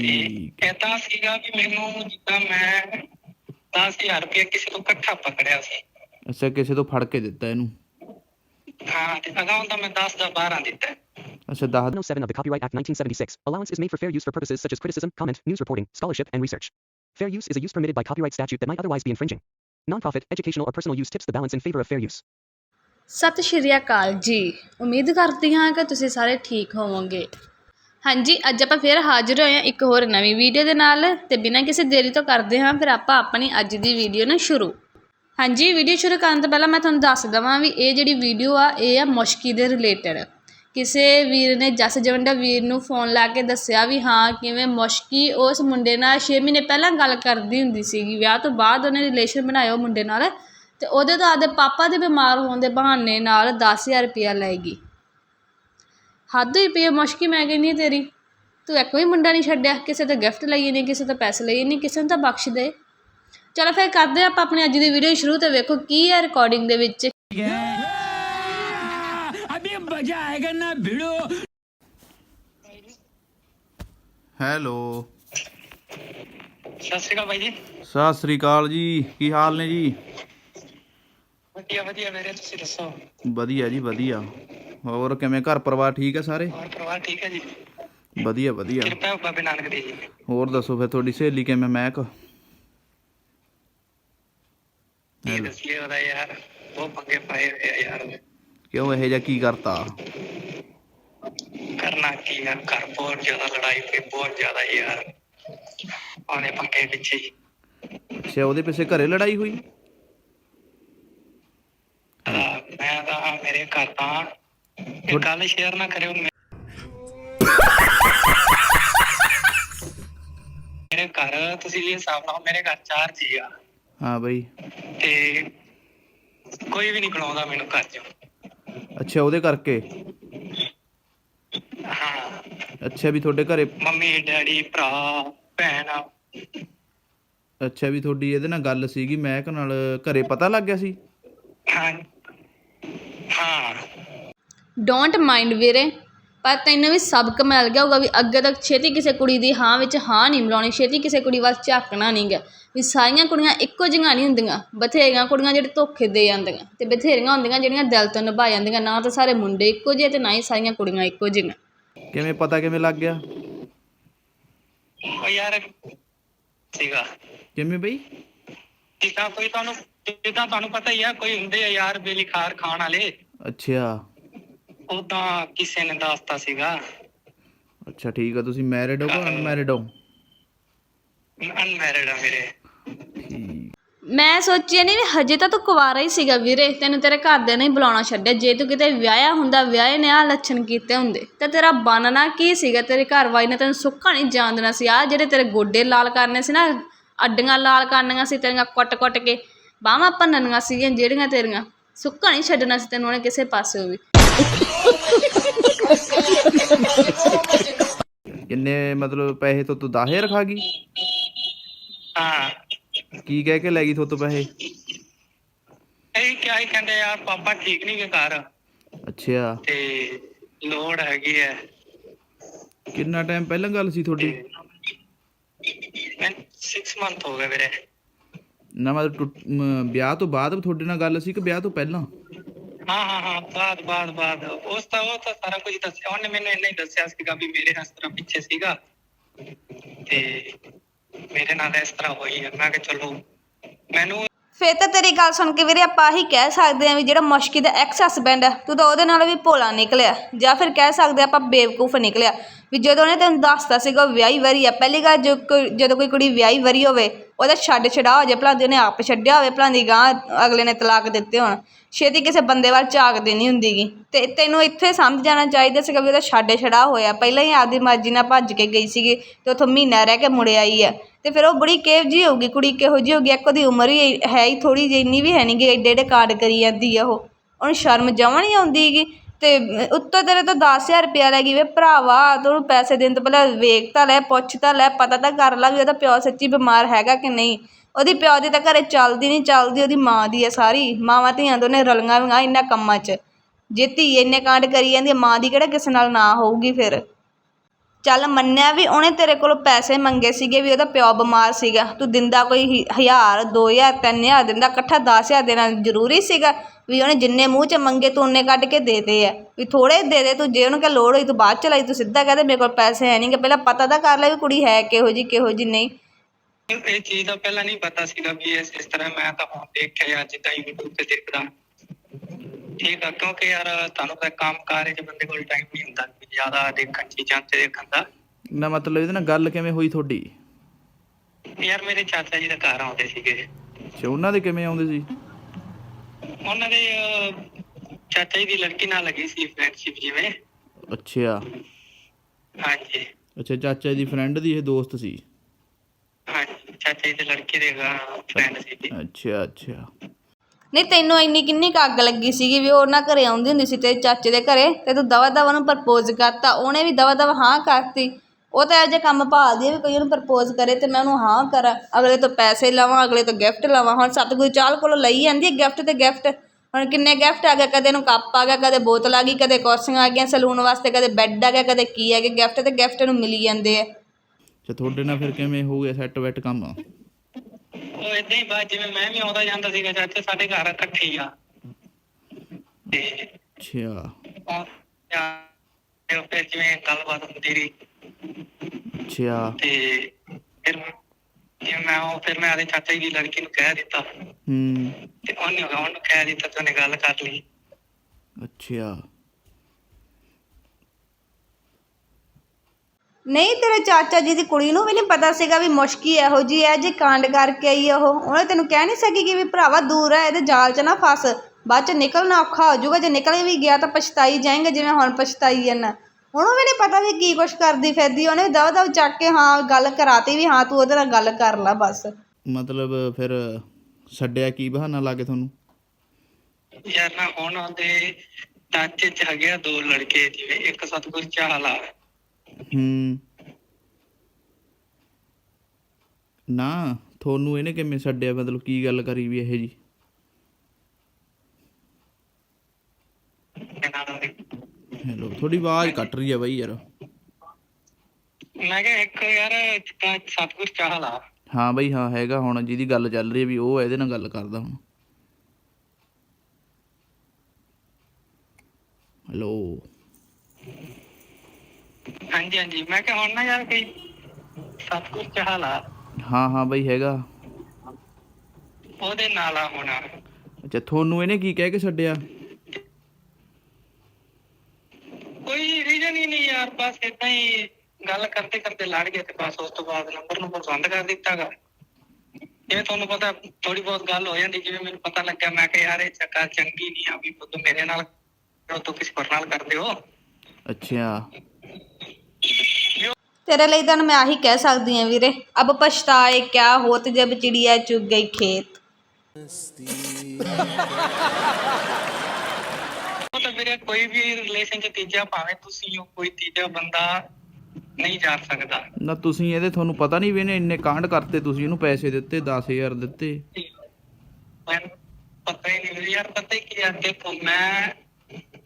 ਠੀਕ ਕਹਿੰਦਾ ਸੀਗਾ ਕਿ ਮੈਨੂੰ ਜਿੱਦਾਂ ਮੈਂ 10000 ਰੁਪਏ ਕਿਸੇ ਤੋਂ ਇਕੱਠਾ ਪਕੜਿਆ ਸੀ ਅੱਛਾ ਕਿਸੇ ਤੋਂ ਫੜ ਕੇ ਦਿੱਤਾ ਇਹਨੂੰ ਹਾਂ ਤੇ ਅਗਾਉਂ ਤਾਂ ਮੈਂ 10 ਦਾ 12 ਦਿੱਤਾ ਅੱਛਾ 10 107 of the Copyright Act 1976. Allowance is made for fair use for purposes such as criticism, comment, news reporting, scholarship, and research. Fair use is a use permitted by copyright statute that might otherwise be infringing. Nonprofit, educational, or personal use tips the balance in favor of fair use. ਸਤਿ ਸ਼੍ਰੀ ਅਕਾਲ ਜੀ ਉਮੀਦ ਕਰਦੀ ਹਾਂ ਕਿ ਤੁਸੀਂ ਸਾਰੇ ਠੀਕ ਹੋਵੋਗੇ ਹਾਂਜੀ, ਅੱਜ ਆਪਾਂ ਫਿਰ ਹਾਜ਼ਰ ਹੋਏ ਹਾਂ ਇੱਕ ਹੋਰ ਨਵੀਂ ਵੀਡੀਓ ਦੇ ਨਾਲ ਤੇ ਬਿਨਾਂ ਕਿਸੇ ਦੇਰੀ ਤੋਂ ਕਰਦੇ ਹਾਂ, ਫਿਰ ਆਪਾਂ ਆਪਣੀ ਅੱਜ ਦੀ ਵੀਡੀਓ ਨੂੰ ਸ਼ੁਰੂ। ਹਾਂਜੀ, ਵੀਡੀਓ ਸ਼ੁਰੂ ਕਰਨ ਤੋਂ ਪਹਿਲਾਂ ਮੈਂ ਤੁਹਾਨੂੰ ਦੱਸ ਦਵਾਂ ਵੀ ਇਹ ਜਿਹੜੀ ਵੀਡੀਓ ਆ, ਇਹ ਆ ਮੁਸ਼ਕੀ ਦੇ ਰਿਲੇਟਡ ਕਿਸੇ ਵੀਰ ਨੇ, ਜਸ ਜਵੰਡਾ ਵੀਰ ਨੂੰ ਫੋਨ ਲਾ ਕੇ ਦੱਸਿਆ ਵੀ ਹਾਂ, ਕਿਵੇਂ ਮੁਸ਼ਕੀ, ਉਸ ਮੁੰਡੇ ਨਾਲ 6 ਮਹੀਨੇ ਪਹਿਲਾਂ ਗੱਲ ਕਰਦੀ ਹੁੰਦੀ ਸੀਗੀ, ਵਿਆਹ ਤੋਂ ਬਾਅਦ ਉਹਨੇ ਰਿਲੇਸ਼ਨ ਬਣਾਇਆ ਉਹ ਮੁੰਡੇ ਨਾਲ ਤੇ ਉਹਦੇ ਤੋਂ ਆਪਦੇ ਪਾਪਾ ਦੇ ਬਿਮਾਰ ਹੋਣ ਦੇ ਬਹਾਨੇ ਨਾਲ 10000 ਰੁਪਇਆ ਲਏਗੀ ਹੱਦ ਹੀ ਪਈ ਆ ਮੁਸ਼ਕੀ ਮੈਂ ਕਹਿੰਦੀ ਤੇਰੀ। ਤੂੰ ਇੱਕ ਵੀ ਮੁੰਡਾ ਨਹੀਂ ਛੱਡਿਆ ਕਿਸੇ ਤੋਂ ਗਿਫਟ ਲਈ ਨਹੀਂ ਕਿਸੇ ਤੋਂ ਪੈਸੇ ਲਈ ਨਹੀਂ ਕਿਸੇ ਨੂੰ ਤਾਂ ਬਖਸ਼ ਦੇ। ਚਲੋ ਫਿਰ ਕਰਦੇ ਆਪਾਂ ਆਪਣੀ ਅੱਜ ਦੀ ਵੀਡੀਓ ਸ਼ੁਰੂ ਤੇ ਵੇਖੋ ਕੀ ਹੈ ਰਿਕਾਰਡਿੰਗ ਦੇ ਵਿੱਚ। ਹੈਲੋ ਸਤਿ ਸ਼੍ਰੀ ਅਕਾਲ ਬਾਈ ਜੀ। ਸਤਿ ਸ੍ਰੀ ਅਕਾਲ ਜੀ ਕੀ ਹਾਲ ਨੇ ਜੀ? ਵਧੀਆ ਵਧੀਆ ਵੀਰੇ ਤੁਸੀਂ ਦੱਸੋ? ਵਧੀਆ ਜੀ ਵਧੀਆ। ਹੋਰ ਕਿਵੇਂ? ਘਰ ਪਰਿਵਾਰ ਠੀਕ ਹੈ ਸਾਰੇ? ਹੋਰ ਪਰਿਵਾਰ ਠੀਕ ਹੈ ਜੀ। ਵਧੀਆ ਵਧੀਆ। ਕਿਰਪਾ ਬਾਬੇ ਨਾਨਕ ਦੀ ਜੀ। ਹੋਰ ਦੱਸੋ ਫਿਰ ਤੁਹਾਡੀ ਸਹੇਲੀ ਕਿਵੇਂ ਮਹਿਕ? ਕੀ ਦੱਸੀਏ ਉਹਦਾ ਯਾਰ ਉਹ ਪੰਗੇ ਪਾਏ ਹੋਏ ਆ ਯਾਰ। ਕਿਉਂ ਇਹ ਜਿਹਾ ਕੀ ਕਰਤਾ? ਕਰਨਾ ਕੀ ਆ? ਘਰ ਬਹੁਤ ਜ਼ਿਆਦਾ ਲੜਾਈ ਪਈ ਬਹੁਤ ਜ਼ਿਆਦਾ ਯਾਰ। ਉਹਨੇ ਪੰਗੇ ਪਿੱਛੇ ਅੱਛਾ ਉਹਦੇ ਪਿੱਛੇ ਘਰੇ ਲੜਾਈ ਹੋਈ? ਮੈਂ ਤਾਂ ਮੇਰੇ ਘਰ ਤਾਂ ਇਹ ਗੱਲ ਸ਼ੇਅਰ ਨਾ ਕਰਿਓ ਮੇ- ਮੇਰੇ ਘਰ ਤੁਸੀਂ ਇਹ ਹਿਸਾਬ ਲਾਓ ਮੇਰੇ ਘਰ ਚਾਰ ਜੀ ਆ। ਹਾਂ ਬਈ। ਤੇ ਕੋਈ ਵੀ ਨਹੀਂ ਬੁਲਾਉਂਦਾ ਮੈਨੂੰ ਘਰ ਚ। ਅੱਛਾ ਉਹਦੇ ਕਰਕੇ? ਹਾਂ। ਅੱਛਾ ਵੀ ਤੁਹਾਡੇ ਘਰੇ ਮੰਮੀ ਡੈਡੀ ਭਰਾ ਭੈਣ ਅੱਛਾ ਵੀ ਤੁਹਾਡੀ ਇਹਦੇ ਨਾਲ ਗੱਲ ਸੀਗੀ ਮਹਿਕ ਨਾਲ ਘਰੇ ਪਤਾ ਲੱਗ ਗਿਆ ਸੀ? ਹਾਂ। ਹਾਂ। ਡੋਂਟ ਮਾਈਂਡ ਵੀਰੇ ਪਰ ਤੈਨੂੰ ਵੀ ਸਬਕ ਮਿਲ ਗਿਆ ਹੋਊਗਾ ਵੀ ਅੱਗੇ ਤੱਕ ਛੇਤੀ ਕਿਸੇ ਕੁੜੀ ਦੀ ਹਾਂ ਵਿੱਚ ਹਾਂ ਨਹੀਂ ਮਿਲਾਉਣੀ ਛੇਤੀ ਕਿਸੇ ਕੁੜੀ ਵੱਲ ਝਾਕਣਾ ਨਹੀਂ ਗਾ। ਵੀ ਸਾਰੀਆਂ ਕੁੜੀਆਂ ਇੱਕੋ ਜਿਹੀਆਂ ਨਹੀਂ ਹੁੰਦੀਆਂ ਬਥੇਰੀਆਂ ਕੁੜੀਆਂ ਜਿਹੜੇ ਧੋਖੇ ਦੇ ਜਾਂਦੀਆਂ ਤੇ ਬਥੇਰੀਆਂ ਹੁੰਦੀਆਂ ਜਿਹੜੀਆਂ ਦਿਲ ਤੋਂ ਨਿਭਾ ਜਾਂਦੀਆਂ ਨਾ ਤਾਂ ਸਾਰੇ ਮੁੰਡੇ ਇੱਕੋ ਜਿਹੇ ਤੇ ਨਾ ਹੀ ਸਾਰੀਆਂ ਕੁੜੀਆਂ ਇੱਕੋ ਜਿਹੀਆਂ। ਕਿਵੇਂ ਪਤਾ ਕਿਵੇਂ ਲੱਗ ਗਿਆ? ਉਹ ਯਾਰ ਸੀਗਾ। ਕਿਵੇਂ ਬਈ? ਜਿੱਦਾਂ ਕੋਈ ਤੁਹਾਨੂੰ ਜਿੱਦਾਂ ਤੁਹਾਨੂੰ ਪਤਾ ਹੀ ਆ ਕੋਈ ਹੁੰਦੇ ਆ ਯਾਰ ਬੇਲਿਖਾਰ ਖਾਣ ਵਾਲੇ। ਅੱਛਾ। ਉਦਾਂ ਕਿਸੇ ਨੇ ਦੱਸਤਾ ਸੀਗਾ। ਅੱਛਾ ਠੀਕ ਆ ਤੁਸੀਂ ਮੈਰਿਡ ਹੋ ਕਿ ਅਨਮੈਰਿਡ ਹੋ? ਅਨਮੈਰਿਡ ਆ ਮੇਰੇ। ਠੀਕ। ਮੈਂ ਸੋਚਿਆ ਨਹੀਂ ਵੀ ਹਜੇ ਤਾਂ ਤੂੰ ਕੁਵਾਰਾ ਹੀ ਸੀਗਾ ਵੀਰੇ ਤੈਨੂੰ ਤੇਰੇ ਘਰਦਿਆਂ ਨੇ ਹੀ ਬੁਲਾਉਣਾ ਛੱਡਿਆ। ਜੇ ਤੂੰ ਕਿਤੇ ਵਿਆਹਿਆ ਹੁੰਦਾ ਵਿਆਹੇ ਨੇ ਆ ਲੱਛਣ ਕੀਤੇ ਹੁੰਦੇ। ਤਾਂ ਤੇਰਾ ਬਣਨਾ ਕੀ ਸੀਗਾ? ਤੇਰੇ ਘਰ ਵਾਲੀ ਨੇ ਤੈਨੂੰ ਸੁੱਕਾ ਨਹੀਂ ਜਾਣ ਦੇਣਾ ਸੀ। ਆ ਜਿਹੜੇ ਤੇਰੇ ਗੋਡੇ ਲਾਲ ਕਰਨੇ ਸੀ ਨਾ ਅੱਡੀਆਂ ਲਾਲ ਕਰਨੀਆਂ ਸੀ ਤੇਰੀਆਂ ਕੁੱਟ-ਕੁੱਟ ਕੇ ਬਾਹਾਂ ਭੰਨਣੀਆਂ ਸੀਗੀਆਂ ਜਿਹੜੀਆਂ ਤੇਰੀਆਂ। ਸੁੱਕਾ ਨਹੀਂ ਛੱਡਣਾ ਸੀ ਤੈਨੂੰ ਉਹਨੇ ਕਿਸੇ ਪਾਸੇ ਵੀ। ਕਿੰਨੇ ਮਤਲਬ ਪੈਸੇ ਤੋਂ ਤੂੰ 10000 ਰਖਾ ਗਈ? ਹਾਂ। ਕੀ ਕਹਿ ਕੇ ਲੈ ਗਈ ਤੁਹਾਤੋਂ ਪੈਸੇ? ਇਹ ਕਿਹਾ ਹੀ ਕਹਿੰਦੇ ਯਾਰ ਪਾਪਾ ਠੀਕ ਨਹੀਂ ਗੇ ਘਰ। ਅੱਛਾ। ਤੇ ਲੋੜ ਹੈਗੀ ਹੈ ਕਿੰਨਾ ਟਾਈਮ ਪਹਿਲਾਂ ਗੱਲ ਸੀ ਤੁਹਾਡੀ? ਮੈਂ 6 ਮੰਥ ਹੋ ਗਏ ਵੀਰੇ। ਨਾ ਮਤਲਬ ਟੁੱਟ- ਮ, ਵਿਆਹ ਤੋਂ ਬਾਅਦ ਤੁਹਾਡੇ ਨਾਲ ਗੱਲ ਸੀ ਕਿ ਵਿਆਹ ਤੋਂ ਪਹਿਲਾਂ? ਹਾਂ ਹਾਂ ਹਾਂ ਬਾਅਦ ਬਾਅਦ ਬਾਅਦ ਉਸ ਤਾਂ ਉਹ ਤਾਂ ਸਾਰਾ ਕੁਝ ਦੱਸਿਆ। ਉਹਨੇ ਮੈਨੂੰ ਇੰਨਾ ਹੀ ਦੱਸਿਆ ਸੀਗਾ ਵੀ ਮੇਰੇ ਇਸ ਤਰ੍ਹਾਂ ਪਿੱਛੇ ਸੀਗਾ। ਤੇ ਮੇਰੇ ਨਾਲ ਇਸ ਤਰ੍ਹਾਂ ਹੋਈ। ਹੈ ਮੈਂ ਕਿਹਾ ਚਲੋ, ਮੈਨੂੰ ਫੇਰ ਤਾਂ ਤੇਰੀ ਗੱਲ ਸੁਣ ਕੇ ਵੀਰੇ ਆਪਾਂ ਆਹੀ ਕਹਿ ਸਕਦੇ ਹਾਂ ਵੀ ਜਿਹੜਾ ਮੁਸ਼ਕੀ ਦਾ ਐਕਸ ਹਸਬੈਂਡ ਆ ਤੂੰ ਤਾਂ ਉਹਦੇ ਨਾਲ ਵੀ ਭੋਲਾ ਨਿਕਲਿਆ। ਜਾਂ ਫਿਰ ਕਹਿ ਸਕਦੇ ਆਪਾਂ ਬੇਵਕੂਫ ਨਿਕਲਿਆ। ਵੀ ਜਦੋਂ ਉਹਨੇ ਤੈਨੂੰ ਦੱਸਤਾ ਸੀਗਾ ਉਹ ਵਿਆਹੀ ਵਰੀ ਆ, ਪਹਿਲੀ ਗੱਲ ਜੋ ਕੋਈ, ਜਦੋਂ ਕੋਈ ਕੁੜੀ ਵਿਆਹੀ ਵਰੀ ਹੋਵੇ, ਉਹਦਾ ਛੱਡ ਛੜਾ ਹੋ ਜਾਏ ਭਲਾ ਦੀ ਉਹਨੇ ਆਪ ਛੱਡਿਆ ਹੋਵੇ, ਭਲਾ ਦੀ ਗਾਂਹ ਅਗਲੇ ਨੇ ਤਲਾਕ ਦਿੱਤੇ ਹੋਣ। ਛੇਤੀ ਕਿਸੇ ਬੰਦੇ ਵੱਲ ਝਾਕਦੀ ਨਹੀਂ ਹੁੰਦੀ ਗੀ ਤੇ ਤੈਨੂੰ ਇੱਥੇ ਸਮਝ ਜਾਣਾ ਚਾਹੀਦਾ ਸੀਗਾ ਵੀ ਉਹਦਾ ਛੱਡ ਛੜਾ ਹੋਇਆ। ਪਹਿਲਾਂ ਹੀ ਆਪਦੀ ਮਰਜ਼ੀ ਨਾਲ ਭੱਜ ਕੇ ਗਈ ਸੀਗੀ ਤੇ ਉੱਥੋਂ ਮਹੀਨਾ ਰਹਿ ਕੇ ਮੁੜ ਆਈ ਆ। ਤੇ ਫਿਰ ਉਹ ਬੜੀ ਕਿਹੋ ਜਿਹੀ ਹੋਊਗੀ? ਕੁੜੀ ਕਿਹੋ ਜਿਹੀ ਹੋਊਗੀ? ਇੱਕ ਉਹਦੀ ਉਮਰ ਹੀ ਹੈ ਹੀ ਥੋੜੀ ਜਿਹੀ, ਇੰਨੀ ਵੀ ਹੈ ਨਹੀਂ ਗੀ ਐਡੇ ਏਡੇ ਕਾਰਡ ਕਰੀ ਜਾਂਦੀ ਆ ਉਹ। ਉਹਨੂੰ ਸ਼ਰਮ ਜਮਾਂ ਨਹੀਂ ਆਉਂਦੀ ਗੀ ਅਤੇ ਉੱਤੋਂ ਤੇਰੇ ਤੋਂ ਦਸ ਹਜ਼ਾਰ ਰੁਪਇਆ ਲੈ ਗਈ ਵੇ, ਭਰਾਵਾ, ਤੂੰ ਪੈਸੇ ਦੇਣ ਤੋਂ ਪਹਿਲਾਂ ਵੇਖ ਤਾਂ ਲੈ, ਪੁੱਛ ਤਾਂ ਲੈ, ਪਤਾ ਤਾਂ ਕਰ ਲਾ ਵੀ ਉਹਦਾ ਪਿਓ ਸੱਚੀ ਬਿਮਾਰ ਹੈਗਾ ਕਿ ਨਹੀਂ। ਉਹਦੀ ਪਿਓ ਦੀ ਤਾਂ ਘਰੇ ਚੱਲਦੀ ਨਹੀਂ, ਚੱਲਦੀ ਉਹਦੀ ਮਾਂ ਦੀ ਹੈ ਸਾਰੀ। ਮਾਵਾਂ ਧੀਆਂ ਦੋਨੇ ਰਲੀਆਂ ਵੀਆਂ ਇਹਨਾਂ ਕੰਮਾਂ 'ਚ। ਜੇ ਧੀ ਇੰਨੇ ਕਾਂਡ ਕਰੀ ਜਾਂਦੀ ਮਾਂ ਦੀ ਕਿਹੜਾ ਕਿਸੇ ਨਾਲ ਨਾ ਹੋਊਗੀ ਫਿਰ? ਚੱਲ ਮੰਨਿਆ ਵੀ ਉਹਨੇ ਤੇਰੇ ਕੋਲੋਂ ਪੈਸੇ ਮੰਗੇ ਸੀਗੇ ਵੀ ਉਹਦਾ ਪਿਓ ਬਿਮਾਰ ਸੀਗਾ। ਤੂੰ ਦਿੰਦਾ ਕੋਈ ਹੀ- ਹਜ਼ਾਰ, ਦੋ ਹਜ਼ਾਰ, ਤਿੰਨ ਹਜ਼ਾਰ ਦਿੰਦਾ, ਇਕੱਠਾ ਦਸ ਹਜ਼ਾਰ ਦੇਣਾ ਜ਼ਰੂਰੀ ਸੀਗਾ ਵੀ ਉਹਨੇ ਜਿੰਨੇ ਮੂੰਹ 'ਚ ਮੰਗੇ ਤੂੰ ਉਹਨੇ ਕੱਢ ਕੇ ਦੇ ਦੇ ਆ। ਵੀ ਥੋੜੇ ਦੇ ਦੇ, ਤੂੰ ਜੇ ਉਹਨੂੰ ਕਿਹਾ ਲੋੜ ਹੋਈ ਤੂੰ ਬਾਅਦ ਚ ਲਈ, ਤੂੰ ਸਿੱਧਾ ਕਹਦੇ ਮੇਰੇ ਕੋਲ ਪੈਸੇ ਹੈ ਨਹੀਂਗੇ ਪਹਿਲਾਂ ਪਤਾ ਤਾਂ ਕਰ ਲੈ ਵੀ ਕੁੜੀ ਹੈ ਕਿਹੋ ਜੀ ਕਿਹੋ ਜੀ ਨਹੀਂ। ਇਹ ਚੀਜ਼ ਦਾ ਪਹਿਲਾਂ ਨਹੀਂ ਪਤਾ ਸੀਗਾ ਵੀ ਇਸ ਇਸ ਤਰ੍ਹਾਂ ਮੈਂ ਤਾਂ ਹੁਣ ਦੇਖਿਆ ਯਾਰ ਜਿੱਦਾਂ YouTube ਤੇ ਦੇਖਦਾ। ਠੀਕ ਆ ਕਿਉਂਕਿ ਯਾਰ ਤੁਹਾਨੂੰ ਪਤਾ ਕੰਮ ਕਾਰ ਚ ਬੰਦੇ ਕੋਲ ਟਾਈਮ ਨਹੀਂ ਹੁੰਦਾ ਵੀ ਜ਼ਿਆਦਾ ਦੇਖਣ ਚੀਜ਼ਾਂ ਤੇ ਦੇਖਣ ਦਾ। ਨਾ ਮਤਲਬ ਇਹਦੇ ਨਾਲ ਗੱਲ ਕਿਵੇਂ ਹੋਈ ਤੁਹਾਡੀ? ਯਾਰ ਮੇਰੇ ਚਾਚਾ ਜੀ ਦਾ ਘਰ ਆਉਂਦੇ ਸੀਗੇ। ਅੱਛਾ ਉਹਨਾਂ ਦੇ ਕਿਵੇਂ ਆਉਂਦੇ ਸੀ? ਉਹਨਾਂ ਦੇ ਅਹ, ਚਾਚਾ ਜੀ ਦੀ ਲੜਕੀ ਨਾਲ ਲੱਗੀ ਸੀ ਫਰੈਂਡਸ਼ਿਪ ਜਿਵੇਂ। ਅੱਛਾ। ਹਾਂਜੀ। ਅੱਛਾ ਚਾਚਾ ਜੀ ਦੀ ਫਰੈਂਡ ਦੀ ਇਹ ਦੋਸਤ ਸੀ? ਹਾਂਜੀ ਚਾਚਾ ਜੀ ਦੀ ਲੜਕੀ ਦੇ ਫਰੈਂਡ ਸੀ। ਅੱਛਾ ਅੱਛਾ। ਨਹੀਂ, ਤੈਨੂੰ ਇੰਨੀ ਕਿੰਨੀ ਕੁ ਅੱਗ ਲੱਗੀ ਸੀਗੀ ਵੀ ਉਹ ਉਹਨਾਂ ਘਰੇ ਆਉਂਦੀ ਹੁੰਦੀ ਸੀ ਤੇਰੇ ਚਾਚੇ ਦੇ ਘਰੇ ਤੇ ਤੂੰ ਦਵਾ ਦਵਾ ਨੂੰ ਪ੍ਰਪੋਜ਼ ਕਰਤਾ, ਉਹਨੇ ਵੀ ਦਵਾ ਦਵਾ ਹਾਂ ਕਰਤੀ। ਉਹ ਤਾਂ ਇਹੋ ਜਿਹੇ ਕੰਮ ਭਾਲਦੀ ਆ ਵੀ ਕੋਈ ਉਹਨੂੰ ਪ੍ਰਪੋਜ਼ ਕਰੇ ਤੇ ਮੈਂ ਉਹਨੂੰ ਹਾਂ ਕਰਾਂ। ਅਗਲੇ ਤੋਂ ਪੈਸੇ ਲਵਾਂ, ਅਗਲੇ ਤੋਂ ਗਿਫਟ ਲਵਾਂ। ਹੁਣ ਸਤਿਗੁਰੂ ਚਾਲ ਕੋਲੋਂ ਲਈ ਜਾਂਦੀ ਹੈ ਗਿਫਟ ਤੇ ਗਿਫਟ ਹੁਣ ਕਿੰਨੇ ਗਿਫਟ ਆ ਗਏ? ਕਦੇ ਨੂੰ ਕੱਪ ਆ ਗਿਆ, ਕਦੇ ਬੋਤਲ ਆ ਗਈ, ਕਦੇ ਕੁਰਸੀਆਂ ਆ ਗਈਆਂ ਸਲੂਨ ਵਾਸਤੇ, ਕਦੇ ਬੈੱਡ ਆ ਗਿਆ, ਕਦੇ ਕੀ ਆ ਗਿਆ? ਗਿਫਟ ਤੇ ਗਿਫਟ ਨੂੰ ਮਿਲੀ ਜਾਂਦੇ ਆ। ਅੱਛਾ, ਤੁਹਾਡੇ ਨਾਲ ਫਿਰ ਕਿਵੇਂ ਹੋ ਗਿਆ ਸੈੱਟ ਵੈਟ ਕੰਮ? ਉਹ ਇਦਾਂ ਹੀ ਬਾਅਦ ਜਿਵੇਂ ਮੈਂ ਵੀ ਆਉਂਦਾ ਜਾਂਦਾ ਸੀਗਾ ਚਾਚੇ ਸਾਡੇ ਘਰ ਇਕੱਠੇ ਹੀ ਆ। ਤੇ ਅੱਛਾ। ਫਿਰ ਜਿਵੇਂ ਗੱਲਬਾਤ ਹੁੰਦੀ ਰਹੀ। ਅੱਛਾ। ਤੇ ਫਿਰ ਮੈਂ ਉਹ ਫਿਰ ਮੈਂ ਆਦੇ ਚਾਚਾ ਜੀ ਦੀ ਲੜਕੀ ਨੂੰ ਕਹਿ ਦਿੱਤਾ। ਹੂੰ। ਤੇ ਉਹਨੇ ਉਹਨੂੰ ਕਹਿ ਦਿੱਤਾ ਤੇ ਉਹਨੇ ਗੱਲ ਕਰ ਲਈ। ਅੱਛਾ। ਨਹੀਂ ਤੇਰੇ ਚਾਚਾ ਜੀ ਦੀ ਕੁੜੀ ਨੂੰ ਵੀ ਨਹੀਂ ਪਤਾ ਸੀਗਾ ਵੀ ਮੁਸ਼ਕੀ ਇਹੋ ਜੀ ਹੈ ਜੇ ਕਾਂਡ ਕਰਕੇ ਆਈ ਉਹ। ਉਹਨੇ ਤੈਨੂੰ ਕਹਿ ਨਹੀਂ ਸਕੀ ਕਿ ਵੀ ਭਰਾਵਾ ਦੂਰ ਹੈ ਇਹਦੇ ਜਾਲ 'ਚ ਨਾ ਫਸ। ਬਾਅਦ 'ਚ ਨਿਕਲਣਾ ਔਖਾ ਹੋ ਜਾਊਗਾ ਜੇ ਨਿਕਲ ਵੀ ਗਿਆ ਤਾਂ ਪਛਤਾਈ ਜਾਏਂਗੇ ਜਿਵੇਂ ਹੁਣ ਪਛਤਾਈ ਜਾਂਦਾ। ਉਹਨੂੰ ਵੀ ਨਹੀਂ ਪਤਾ ਵੀ ਕੀ ਕੁਛ ਕਰਦੀ ਫਿਰਦੀ ਉਹਨੇ ਦਵਾ ਦਵ ਚੱਕ ਕੇ ਹਾਂ ਗੱਲ ਕਰਾਤੀ ਵੀ ਹਾਂ ਤੂੰ ਉਹਦੇ ਨਾਲ ਗੱਲ ਕਰ ਲੈ ਬਸ। ਮਤਲਬ ਫਿਰ ਛੱਡਿਆ ਕੀ ਬਹਾਨਾ ਲਾ ਕੇ ਤੁਹਾਨੂੰ? ਯਾਰ ਨਾ ਹੁਣ ਉਹਦੇ ਟੱਚ ਚ ਹੈਗੇ ਆ ਦੋ ਲੜਕੇ ਜਿਵੇਂ ਇੱਕ ਸਤਗੁਰ ਚਾਹਲਾ। ਹੂੰ। ਨਾ ਤੁਹਾਨੂੰ ਇਹਨੇ ਕਿਵੇਂ ਛੱਡਿਆ? ਮਤਲਬ ਕੀ ਗੱਲ ਕਰੀ ਵੀ ਇਹ ਜੀ। ਹੈਲੋ ਤੁਹਾਡੀ ਆਵਾਜ਼ ਕੱਟ ਰਹੀ ਹੈ ਬਾਈ ਯਾਰ। ਮੈਂ ਕਿਹਾ ਇੱਕ ਯਾਰ ਸਤਗੁਰ ਚਾਹਲਾ ਹਾਂ ਬਾਈ ਹਾਂ ਹੈਗਾ ਹੁਣ ਜਿਹਦੀ ਗੱਲ ਚੱਲ ਰਹੀ ਹੈ ਵੀ ਉਹ ਇਹਦੇ ਨਾਲ ਗੱਲ ਕਰਦਾ ਹੁਣ। ਹੈਲੋ। ਹਾਂਜੀ ਹਾਂਜੀ। ਮੈਂ ਕਿਹਾ ਹੁਣ ਨਾ ਯਾਰ ਕੋਈ ਸਤਗੁਰ ਚਾਹਲਾ ਹਾਂ ਹਾਂ ਬਾਈ ਹੈਗਾ। ਉਹਦੇ ਨਾਲ ਆ ਹੋਣਾ। ਅੱਛਾ ਤੁਹਾਨੂੰ ਇਹਨੇ ਕੀ ਕਹਿ ਕੇ ਛੱਡਿਆ? ਕੋਈ ਰੀਜ਼ਨ ਹੀ ਨਹੀਂ ਯਾਰ ਬਸ ਇਦਾਂ ਹੀ ਗੱਲ ਕਰਦੇ ਕਰਦੇ ਲੜ ਗਏ ਤੇ ਬਸ ਉਸ ਤੋਂ ਬਾਅਦ ਨੰਬਰ ਨੂੰ ਬੰਦ ਕਰ ਦਿੱਤਾਗਾ। ਜਿਵੇਂ ਤੁਹਾਨੂੰ ਪਤਾ ਥੋੜੀ ਬਹੁਤ ਗੱਲ ਹੋ ਜਾਂਦੀ ਜਿਵੇਂ ਮੈਨੂੰ ਪਤਾ ਲੱਗਿਆ ਮੈਂ ਕਿਹਾ ਯਾਰ ਇਹ ਚੱਕਾ ਚੰਗੀ ਨਹੀਂ ਆ ਵੀ ਤੂੰ ਮੇਰੇ ਨਾਲ ਉਹ ਤੂੰ ਕਿਸੇ ਹੋਰ ਨਾਲ ਕਰਦੇ ਹੋ। ਅੱਛਾ। ਤੇਰੇ ਲਈ ਤਾਂ ਮੈਂ ਆਹੀ ਕਹਿ ਸਕਦੀ ਹਾਂ ਵੀਰੇ। ਅਬ ਪਛਤਾਏ ਕਿਆ ਹੋਤ ਜਬ ਚਿੜੀਆ ਚੁਗ ਗਈ ਖੇਤ। ਵੀਰੇ ਕੋਈ ਵੀ ਰਿਲੇਸ਼ਨ ਚ ਤੀਜਾ ਭਾਵੇਂ ਤੁਸੀਂ ਹੋ ਕੋਈ ਤੀਜਾ ਬੰਦਾ ਨਹੀਂ ਜਾ ਸਕਦਾ। ਨਾ ਤੁਸੀਂ ਇਹਦੇ ਤੁਹਾਨੂੰ ਪਤਾ ਨਹੀਂ ਵੀ ਇਹਨੇ ਇੰਨੇ ਕਾਂਡ ਕਰਤੇ ਤੁਸੀਂ ਇਹਨੂੰ ਪੈਸੇ ਦਿੱਤੇ 10000 ਦਿੱਤੇ। ਮੈਨੂੰ ਪਤਾ ਹੀ ਨਹੀਂ ਯਾਰ ਪਤਾ ਹੀ ਕੀ ਯਾਰ ਦੇਖੋ ਮੈਂ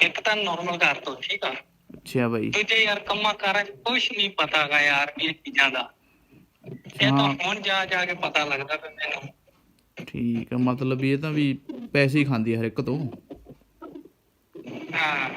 ਇੱਕ ਤਾਂ ਨਾਰਮਲ ਘਰ ਤੋਂ ਠੀਕ ਆ। ਅੱਛਾ ਬਾਈ। ਦੂਜੇ ਯਾਰ ਕੰਮਾਂ ਕਾਰਾਂ 'ਚ ਕੁਛ ਨਹੀਂ ਪਤਾਗਾ ਯਾਰ ਇਹ ਚੀਜ਼ਾਂ ਦਾ। ਇਹ ਤਾਂ ਹਾਂ। ਹੁਣ ਜਾ ਜਾ ਕੇ ਪਤਾ ਲੱਗਦਾ ਵੀ ਮੈਨੂੰ। ਠੀਕ ਆ ਮਤਲਬ ਵੀ ਇਹ ਤਾਂ ਵੀ ਪੈਸੇ ਹੀ ਖਾਂਦੀ ਆ ਹਰ ਇੱਕ ਤੋਂ। ਹਾਂ।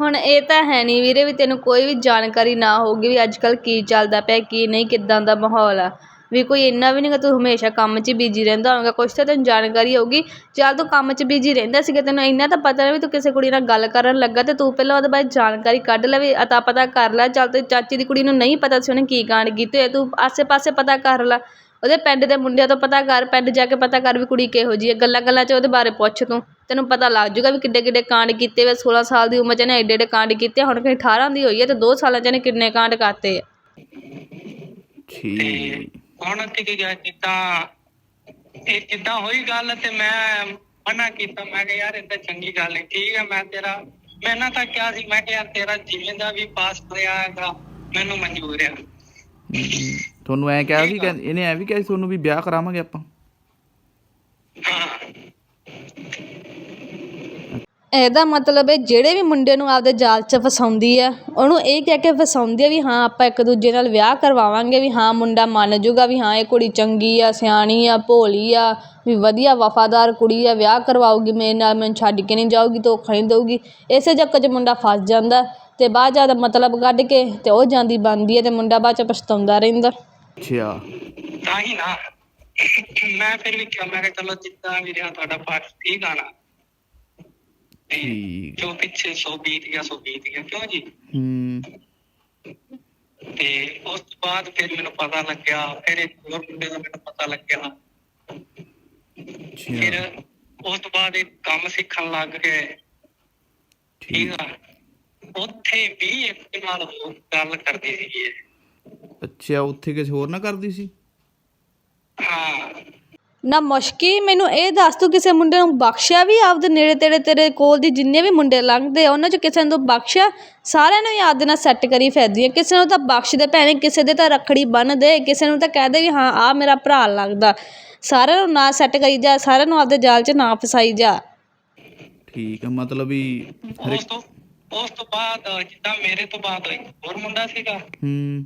ਹੁਣ ਇਹ ਤਾਂ ਹੈ ਨਹੀਂ ਵੀਰੇ ਵੀ ਤੈਨੂੰ ਕੋਈ ਵੀ ਜਾਣਕਾਰੀ ਨਾ ਹੋਊਗੀ ਵੀ ਅੱਜ ਕੱਲ੍ਹ ਕੀ ਚੱਲਦਾ ਪਿਆ ਕੀ ਨਹੀਂ ਕਿੱਦਾਂ ਦਾ ਮਾਹੌਲ ਆ। ਵੀ ਕੋਈ ਇੰਨਾ ਵੀ ਨਹੀਂ ਗਾ ਤੂੰ ਹਮੇਸ਼ਾ ਕੰਮ 'ਚ ਬਿਜ਼ੀ ਰਹਿੰਦਾ ਹੋਵੇਗਾ। ਕੁਛ ਤਾਂ ਤੈਨੂੰ ਜਾਣਕਾਰੀ ਹੋਊਗੀ। ਚੱਲ ਤੂੰ ਕੰਮ 'ਚ ਬਿਜ਼ੀ ਰਹਿੰਦਾ ਸੀਗਾ, ਤੈਨੂੰ ਇੰਨਾ ਤਾਂ ਪਤਾ ਵੀ ਤੂੰ ਕਿਸੇ ਕੁੜੀ ਨਾਲ ਗੱਲ ਕਰਨ ਲੱਗਾ ਅਤੇ ਤੂੰ ਪਹਿਲਾਂ ਉਹਦੇ ਬਾਰੇ ਜਾਣਕਾਰੀ ਕੱਢ ਲੈ ਵੀ ਅਤਾ ਪਤਾ ਕਰ ਲੈ। ਚੱਲ ਤੇ ਚਾਚੀ ਦੀ ਕੁੜੀ ਨੂੰ ਨਹੀਂ ਪਤਾ ਸੀ ਉਹਨੇ ਕੀ ਕਾਂਡ ਕੀਤੇ ਹੋਏ, ਤੂੰ ਆਸੇ-ਪਾਸੇ ਪਤਾ ਕਰ ਲੈ। ਉਹਦੇ ਪਿੰਡ ਦੇ ਮੁੰਡਿਆਂ ਤੋਂ ਪਤਾ ਕਰ, ਪਿੰਡ ਜਾ ਕੇ ਪਤਾ ਕਰ ਵੀ ਕੁੜੀ ਕਿਹੋ ਜਿਹੀ ਹੈ। ਗੱਲਾਂ ਗੱਲਾਂ 'ਚ ਉਹਦੇ ਬਾਰੇ ਪੁੱਛ ਤੂੰ। ਤੈਨੂੰ ਪਤਾ ਲੱਗ ਜੂਗਾ ਵੀ ਕਿੱਡੇ ਕਿੱਡੇ ਕਾਂਡ ਕੀਤੇ ਵੇ 16 ਸਾਲ ਦੀ ਉਮਰ 'ਚ ਇਹਨੇ ਐਡੇ ਐਡੇ ਕਾਂਡ ਕੀਤੇ ਹੁਣ ਕਿ 18 ਦੀ ਹੋਈ ਹੈ ਅਤੇ ਦੋ ਸਾਲਾਂ 'ਚ ਇਹਨੇ ਕਿੰਨੇ ਕਾਂਡ ਕਰਤੇ ਆ। ਠੀਕ ਹੁਣ ਤੇ ਕੀ ਗਿਆ ਜਿੱਦਾਂ ਇਹ ਜਿੱਦਾਂ ਹੋਈ ਗੱਲ ਤੇ ਮੈਂ ਮਨਾ ਕੀਤਾ ਮੈਂ ਕਿਹਾ ਯਾਰ ਏਦਾਂ ਚੰਗੀ ਗੱਲ ਨਹੀਂ ਠੀਕ ਹੈ ਮੈਂ ਤੇਰਾ ਮੈਂ ਨਾ ਤਾਂ ਕਿਹਾ ਸੀ ਮੈਂ ਕਿਹਾ ਯਾਰ ਤੇਰਾ ਜਿਵੇਂ ਦਾ ਵੀ ਪਾਸ ਹੋਇਆ ਹੈਗਾ ਮੈਨੂੰ ਮਨਜ਼ੂਰ ਹੈ ਤੁਹਾਨੂੰ ਐ ਕਿਹਾ ਸੀ ਇਹਨੇ ਐ ਵੀ ਕਿਹਾ ਸੀ ਤੁਹਾਨੂੰ ਵੀ ਵਿਆਹ ਕਰਾਵਾਂਗੇ ਆਪਾਂ? ਹਾਂ। ਇਹਦਾ ਮਤਲਬ ਹੈ ਜਿਹੜੇ ਵੀ ਮੁੰਡੇ ਨੂੰ ਆਪਦੇ ਜਾਲ 'ਚ ਫਸਾਉਂਦੀ ਆ ਉਹਨੂੰ ਇਹ ਕਹਿ ਕੇ ਫਸਾਉਂਦੀ ਆ ਵੀ ਹਾਂ ਆਪਾਂ ਇੱਕ ਦੂਜੇ ਨਾਲ ਵਿਆਹ ਕਰਵਾਵਾਂਗੇ ਵੀ ਹਾਂ ਮੁੰਡਾ ਮੰਨ ਜਾਊਗਾ ਵੀ ਹਾਂ ਇਹ ਕੁੜੀ ਚੰਗੀ ਆ ਸਿਆਣੀ ਆ ਭੋਲੀ ਆ ਵੀ ਵਧੀਆ ਵਫਾਦਾਰ ਕੁੜੀ ਆ ਵਿਆਹ ਕਰਵਾਊਗੀ ਮੇਰੇ ਨਾਲ ਮੈਨੂੰ ਛੱਡ ਕੇ ਨਹੀਂ ਜਾਊਗੀ ਧੋਖਾ ਨਹੀਂ ਦਊਗੀ। ਇਸੇ ਚੱਕਰ 'ਚ ਮੁੰਡਾ ਫਸ ਜਾਂਦਾ ਤੇ ਬਾਅਦ ਜ਼ਿਆਦਾ ਮਤਲਬ ਕੱਢ ਕੇ ਤੇ ਉਹ ਜਾਂਦੀ ਬਣਦੀ ਹੈ ਤੇ ਮੁੰਡਾ ਬਾਅਦ 'ਚ ਪਛਤਾਉਂਦਾ ਰਹਿੰਦਾ। ਅੱਛਾ। ਤਾਂ ਹੀ ਨਾ ਮੈਂ ਫਿਰ ਵੀ ਕਿਹਾ ਮੈਂ ਕਿਹਾ ਚਲੋ ਜਿੱਦਾਂ ਵੀ ਰਿਹਾ ਤੁਹਾਡਾ ਪਾਠ ਠੀਕ ਆ ਨਾ। ਠੀਕ। ਜੋ ਪਿੱਛੇ ਸੋ ਬੀਤ ਗਿਆ ਸੋ ਬੀਤ ਗਿਆ। ਕਿਉਂ ਜੀ? ਹੂੰ। ਤੇ ਉਸ ਤੋਂ ਬਾਅਦ ਫਿਰ ਮੈਨੂੰ ਪਤਾ ਲੱਗਿਆ ਫਿਰ ਇੱਕ ਹੋਰ ਮੁੰਡੇ ਦਾ ਮੈਨੂੰ ਪਤਾ ਲੱਗਿਆ। ਫਿਰ ਅੱਛਾ ਉਸ ਤੋਂ ਬਾਅਦ ਇੱਕ ਕੰਮ ਸਿੱਖਣ ਲੱਗ ਗਏ। ਠੀਕ। ਠੀਕ ਆ। ਉੱਥੇ ਵੀ ਇੱਕ ਨਾਲ ਹੋਰ ਗੱਲ ਕਰਦੀ ਇਹ। ਅੱਛਾ ਉੱਥੇ ਕਿਸੇ ਹੋਰ ਨਾਲ ਕਰਦੀ ਸੀ? ਹਾਂ। ਨਾ ਮੁਸ਼ਕੀ ਮੈਨੂੰ ਇਹ ਦੱਸ ਤੂੰ ਕਿਸੇ ਮੁੰਡੇ ਨੂੰ ਬਖਸ਼ਿਆ ਵੀ ਆਪਦੇ ਨੇੜੇ ਤੇੜੇ ਤੇਰੇ ਕੋਲ ਦੀ ਜਿੰਨੇ ਵੀ ਮੁੰਡੇ ਲੰਘਦੇ ਆ ਉਹਨਾਂ 'ਚ ਕਿਸੇ ਨੂੰ ਤੂੰ ਬਖਸ਼ਿਆ? ਸਾਰਿਆਂ ਨੂੰ ਯਾਦ ਨਾਲ ਸੈੱਟ ਕਰੀ ਫਿਰਦੀ ਆ। ਕਿਸੇ ਨੂੰ ਤਾਂ ਬਖਸ਼ ਦੇ ਭੈਣੇ ਕਿਸੇ ਦੇ ਤਾਂ ਰੱਖੜੀ ਬੰਨ ਦੇ ਕਿਸੇ ਨੂੰ ਤਾਂ ਕਹਿ ਦੇ ਵੀ ਹਾਂ ਆ ਮੇਰਾ ਭਰਾ ਲੱਗਦਾ ਸਾਰਿਆਂ ਨੂੰ ਨਾ ਸੈੱਟ ਕਰੀ ਜਾ ਸਾਰਿਆਂ ਨੂੰ ਆਪਦੇ ਜਾਲ 'ਚ ਨਾ ਫਸਾਈ ਜਾ। ਠੀਕ ਹੈ ਮਤਲਬ ਵੀ ਹਰ ਉਸ ਤੋਂ ਉਸ ਤੋਂ ਬਾਅਦ ਜਿੱਦਾਂ ਮੇਰੇ ਤੋਂ ਬਾਅਦ ਇੱਕ ਹੋਰ ਮੁੰਡਾ ਸੀਗਾ? ਹੂੰ।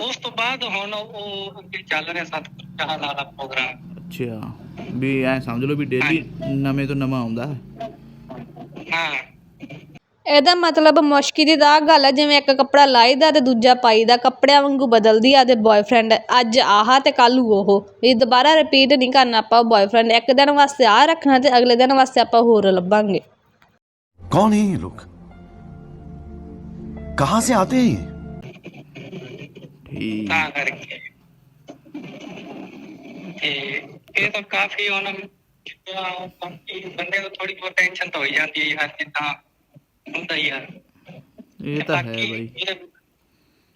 ਉਸ ਤੋਂ ਬਾਅਦ ਹੁਣ ਉਹ ਅੱਗੇ ਚੱਲ ਰਿਹਾ ਸਤ ਚਾਹ ਦਾ ਪ੍ਰੋਗਰਾਮ। ਅੱਛਾ ਵੀ ਐ ਸਮਝ ਲਓ ਵੀ ਡੇਲੀ ਨਵੇਂ ਤੋਂ ਨਵਾਂ ਆਉਂਦਾ ਹੈ। ਹਾਂ। ਇਹਦਾ ਮਤਲਬ ਮੁਸ਼ਕਿਲ ਦੀ ਆਹ ਗੱਲ ਹੈ ਜਿਵੇਂ ਇੱਕ ਕੱਪੜਾ ਲਾਈਦਾ ਤੇ ਦੂਜਾ ਪਾਈਦਾ ਕੱਪੜਿਆਂ ਵਾਂਗੂ ਬਦਲਦੀ ਆ ਤੇ ਬॉयਫ੍ਰੈਂਡ ਅੱਜ ਆਹਾ ਤੇ ਕੱਲ ਨੂੰ ਉਹ। ਵੀ ਦੁਬਾਰਾ ਰਿਪੀਟ ਨਹੀਂ ਕਰਨਾ ਆਪਾਂ ਬॉयਫ੍ਰੈਂਡ ਇੱਕ ਦਿਨ ਵਾਸਤੇ ਆਹ ਰੱਖਣਾ ਤੇ ਅਗਲੇ ਦਿਨ ਵਾਸਤੇ ਆਪਾਂ ਹੋਰ ਲੱਭਾਂਗੇ। ਕੌਣ है ये लोग कहां से आते हैं ये ਠੀਕ। ਤਾਂ ਕਰਕੇ। ਤੇ ਇਹ ਤਾਂ ਕਾਫੀ ਉਹਨਾਂ ਨੂੰ ਜਿੱਦਾਂ ਬਾਕੀ ਬੰਦੇ ਨੂੰ ਥੋੜੀ ਬਹੁਤ ਟੈਨਸ਼ਨ ਤਾਂ ਹੋਈ ਜਾਂਦੀ ਹੈ ਯਾਰ ਜਿੱਦਾਂ ਹੁੰਦਾ ਹੀ ਆ। ਇਹ ਤਾਂ ਹੈ ਬਾਕੀ ਬਾਈ।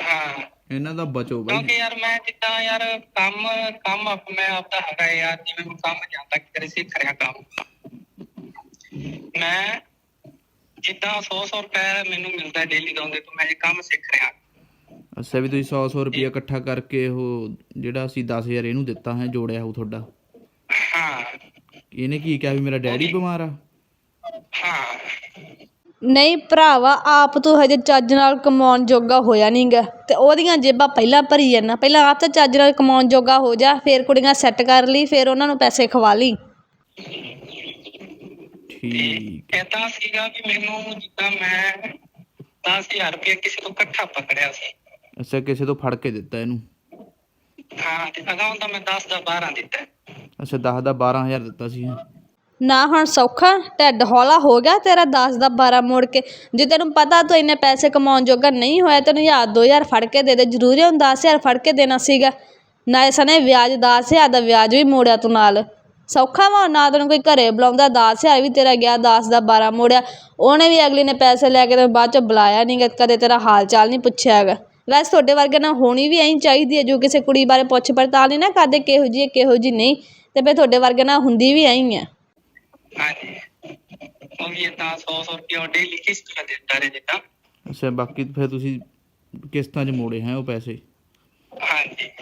ਹਾਂ। ਇਹਨਾਂ ਦਾ ਬਚੋ ਬਾਈ। ਕਿਉਂਕਿ ਯਾਰ ਮੈਂ ਜਿੱਦਾਂ ਯਾਰ ਕੰਮ ਕੰਮ ਆਪ ਮੈਂ ਆਪਦਾ ਹੈਗਾ ਯਾਰ ਜਿਵੇਂ ਮੈਂ ਕੰਮ ਜਾਂਦਾ ਕਿਤੇ ਸਿੱਖ ਰਿਹਾ ਕੰਮ। ਮੈਂ ਜਿੱਦਾਂ 100 100 ਰੁਪਏ ਮੈਨੂੰ ਮਿਲਦਾ ਡੇਲੀ ਦਾ ਉਹਦੇ ਤੋਂ ਮੈਂ ਇਹ ਕੰਮ ਸਿੱਖ ਰਿਹਾ। ਅੱਛਾ ਵੀ ਤੁਸੀਂ 100 100 ਰੁਪਇਆ ਇਕੱਠਾ ਕਰਕੇ ਉਹ ਜਿਹੜਾ ਅਸੀਂ 10000 ਇਹਨੂੰ ਦਿੱਤਾ ਹੈ ਜੋੜਿਆ ਉਹ ਤੁਹਾਡਾ। ਹਾਂ। ਇਹਨੇ ਕੀ ਕਿਹਾ ਵੀ ਮੇਰਾ ਡੈਡੀ ਬਿਮਾਰ ਆ? ਹਾਂ। ਨਹੀਂ ਭਰਾਵਾ ਆਪ ਤੂੰ ਹਜੇ ਚੱਜ ਨਾਲ ਕਮਾਉਣ ਜੋਗਾ ਹੋਇਆ ਨਹੀਂਗਾ ਤੇ ਉਹਦੀਆਂ ਜੇਬਾਂ ਪਹਿਲਾਂ ਭਰੀ ਜਾਂਦਾ ਪਹਿਲਾਂ ਆਪ ਤਾਂ ਚੱਜ ਨਾਲ ਕਮਾਉਣ ਜੋਗਾ ਹੋ ਜਾ ਫਿਰ ਕੁੜੀਆਂ ਸੈੱਟ ਕਰ ਲਈ ਫਿਰ ਉਹਨਾਂ ਨੂੰ ਪੈਸੇ ਖਵਾ ਲਈ। ਠੀਕ ਏਦਾਂ ਸੀਗਾ ਕਿ ਮੈਨੂੰ ਜਿੱਦਾਂ ਮੈਂ 10000 ਰੁਪਏ ਕਿਸੇ ਤੋਂ ਇਕੱਠਾ ਪਕੜਿਆ ਸੀ। ਅੱਛਾ ਕਿਸੇ ਤੋਂ ਫੜ ਕੇ ਦਿੱਤਾ ਇਹਨੂੰ। ਹਾਂ ਤੇ ਅਗਾਉਂ ਤਾਂ ਮੈਂ 10 ਦਾ 12 ਦਿੱਤਾ। ਅੱਛਾ 10 ਦਾ 12000 ਦਿੱਤਾ ਸੀ। ਨਾ ਹੁਣ ਸੌਖਾ ਢਿੱਡ ਹੌਲਾ ਹੋ ਗਿਆ ਤੇਰਾ 10 ਦਾ 12 ਮੋੜ ਕੇ। ਜੇ ਤੈਨੂੰ ਪਤਾ ਤੂੰ ਇੰਨੇ ਪੈਸੇ ਕਮਾਉਣ ਜੋਗਾ ਨਹੀਂ ਹੋਇਆ ਤੈਨੂੰ ਹਜ਼ਾਰ 2000 ਫੜ ਕੇ ਦੇ ਦੇ। ਜ਼ਰੂਰੀ ਹੁਣ 10000 ਫੜ ਕੇ ਦੇਣਾ ਸੀਗਾ। ਨਾ ਸਨੇ ਵਿਆਜ 10000 ਦਾ ਵਿਆਜ ਵੀ ਮੋੜਿਆ ਤੂੰ ਨਾਲ। ਸੌਖਾ ਵਾ ਨਾ ਤੈਨੂੰ ਕੋਈ ਘਰੇ ਬੁਲਾਉਂਦਾ 10000 ਵੀ ਤੇਰਾ ਗਿਆ 10 ਦਾ 12 ਮੋੜਿਆ। ਉਹਨੇ ਵੀ ਅਗਲੀ ਨੇ ਪੈਸੇ ਲੈ ਕੇ ਤੈਨੂੰ ਬਾਅਦ ਚ ਬੁਲਾਇਆ ਨਹੀਂ ਕਦੇ ਤੇਰਾ ਹਾਲ ਚਾਲ ਨਹੀਂ ਪੁੱਛਿਆ ਹੈਗਾ। ਵੈਸੇ ਤੁਹਾਡੇ ਵਰਗੇ ਨਾਲ ਹੋਣੀ ਵੀ ਐਂ ਚਾਹੀਦੀ ਹੈ ਜੋ ਕਿਸੇ ਕੁੜੀ ਬਾਰੇ ਪੁੱਛ ਪੜਤਾਲ ਨਹੀਂ ਨਾ ਕਰਦੇ ਕਿਹੋ ਹੈ ਕਿਹੋ ਜਿਹੀ ਨਹੀਂ ਤੇ ਫਿਰ ਤੁਹਾਡੇ ਵਰਗੇ ਨਾਲ ਹੁੰਦੀ ਵੀ ਐਂ ਹੀ ਹੈ। ਹਾਂਜੀ। ਉਹ ਵੀ ਏਦਾਂ 100 100 ਰੁਪਏ ਡੇਲੀ ਕਿਸ਼ਤ ਤੇ ਦਿੰਦਾ ਰਹੇ ਜਿੱਦਾਂ? ਅੱਛਾ ਬਾਕੀ ਫਿਰ ਤੁਸੀਂ ਕਿਸ਼ਤਾਂ 'ਚ ਮੋੜੇ ਹੈ ਉਹ ਪੈਸੇ? ਹਾਂਜੀ।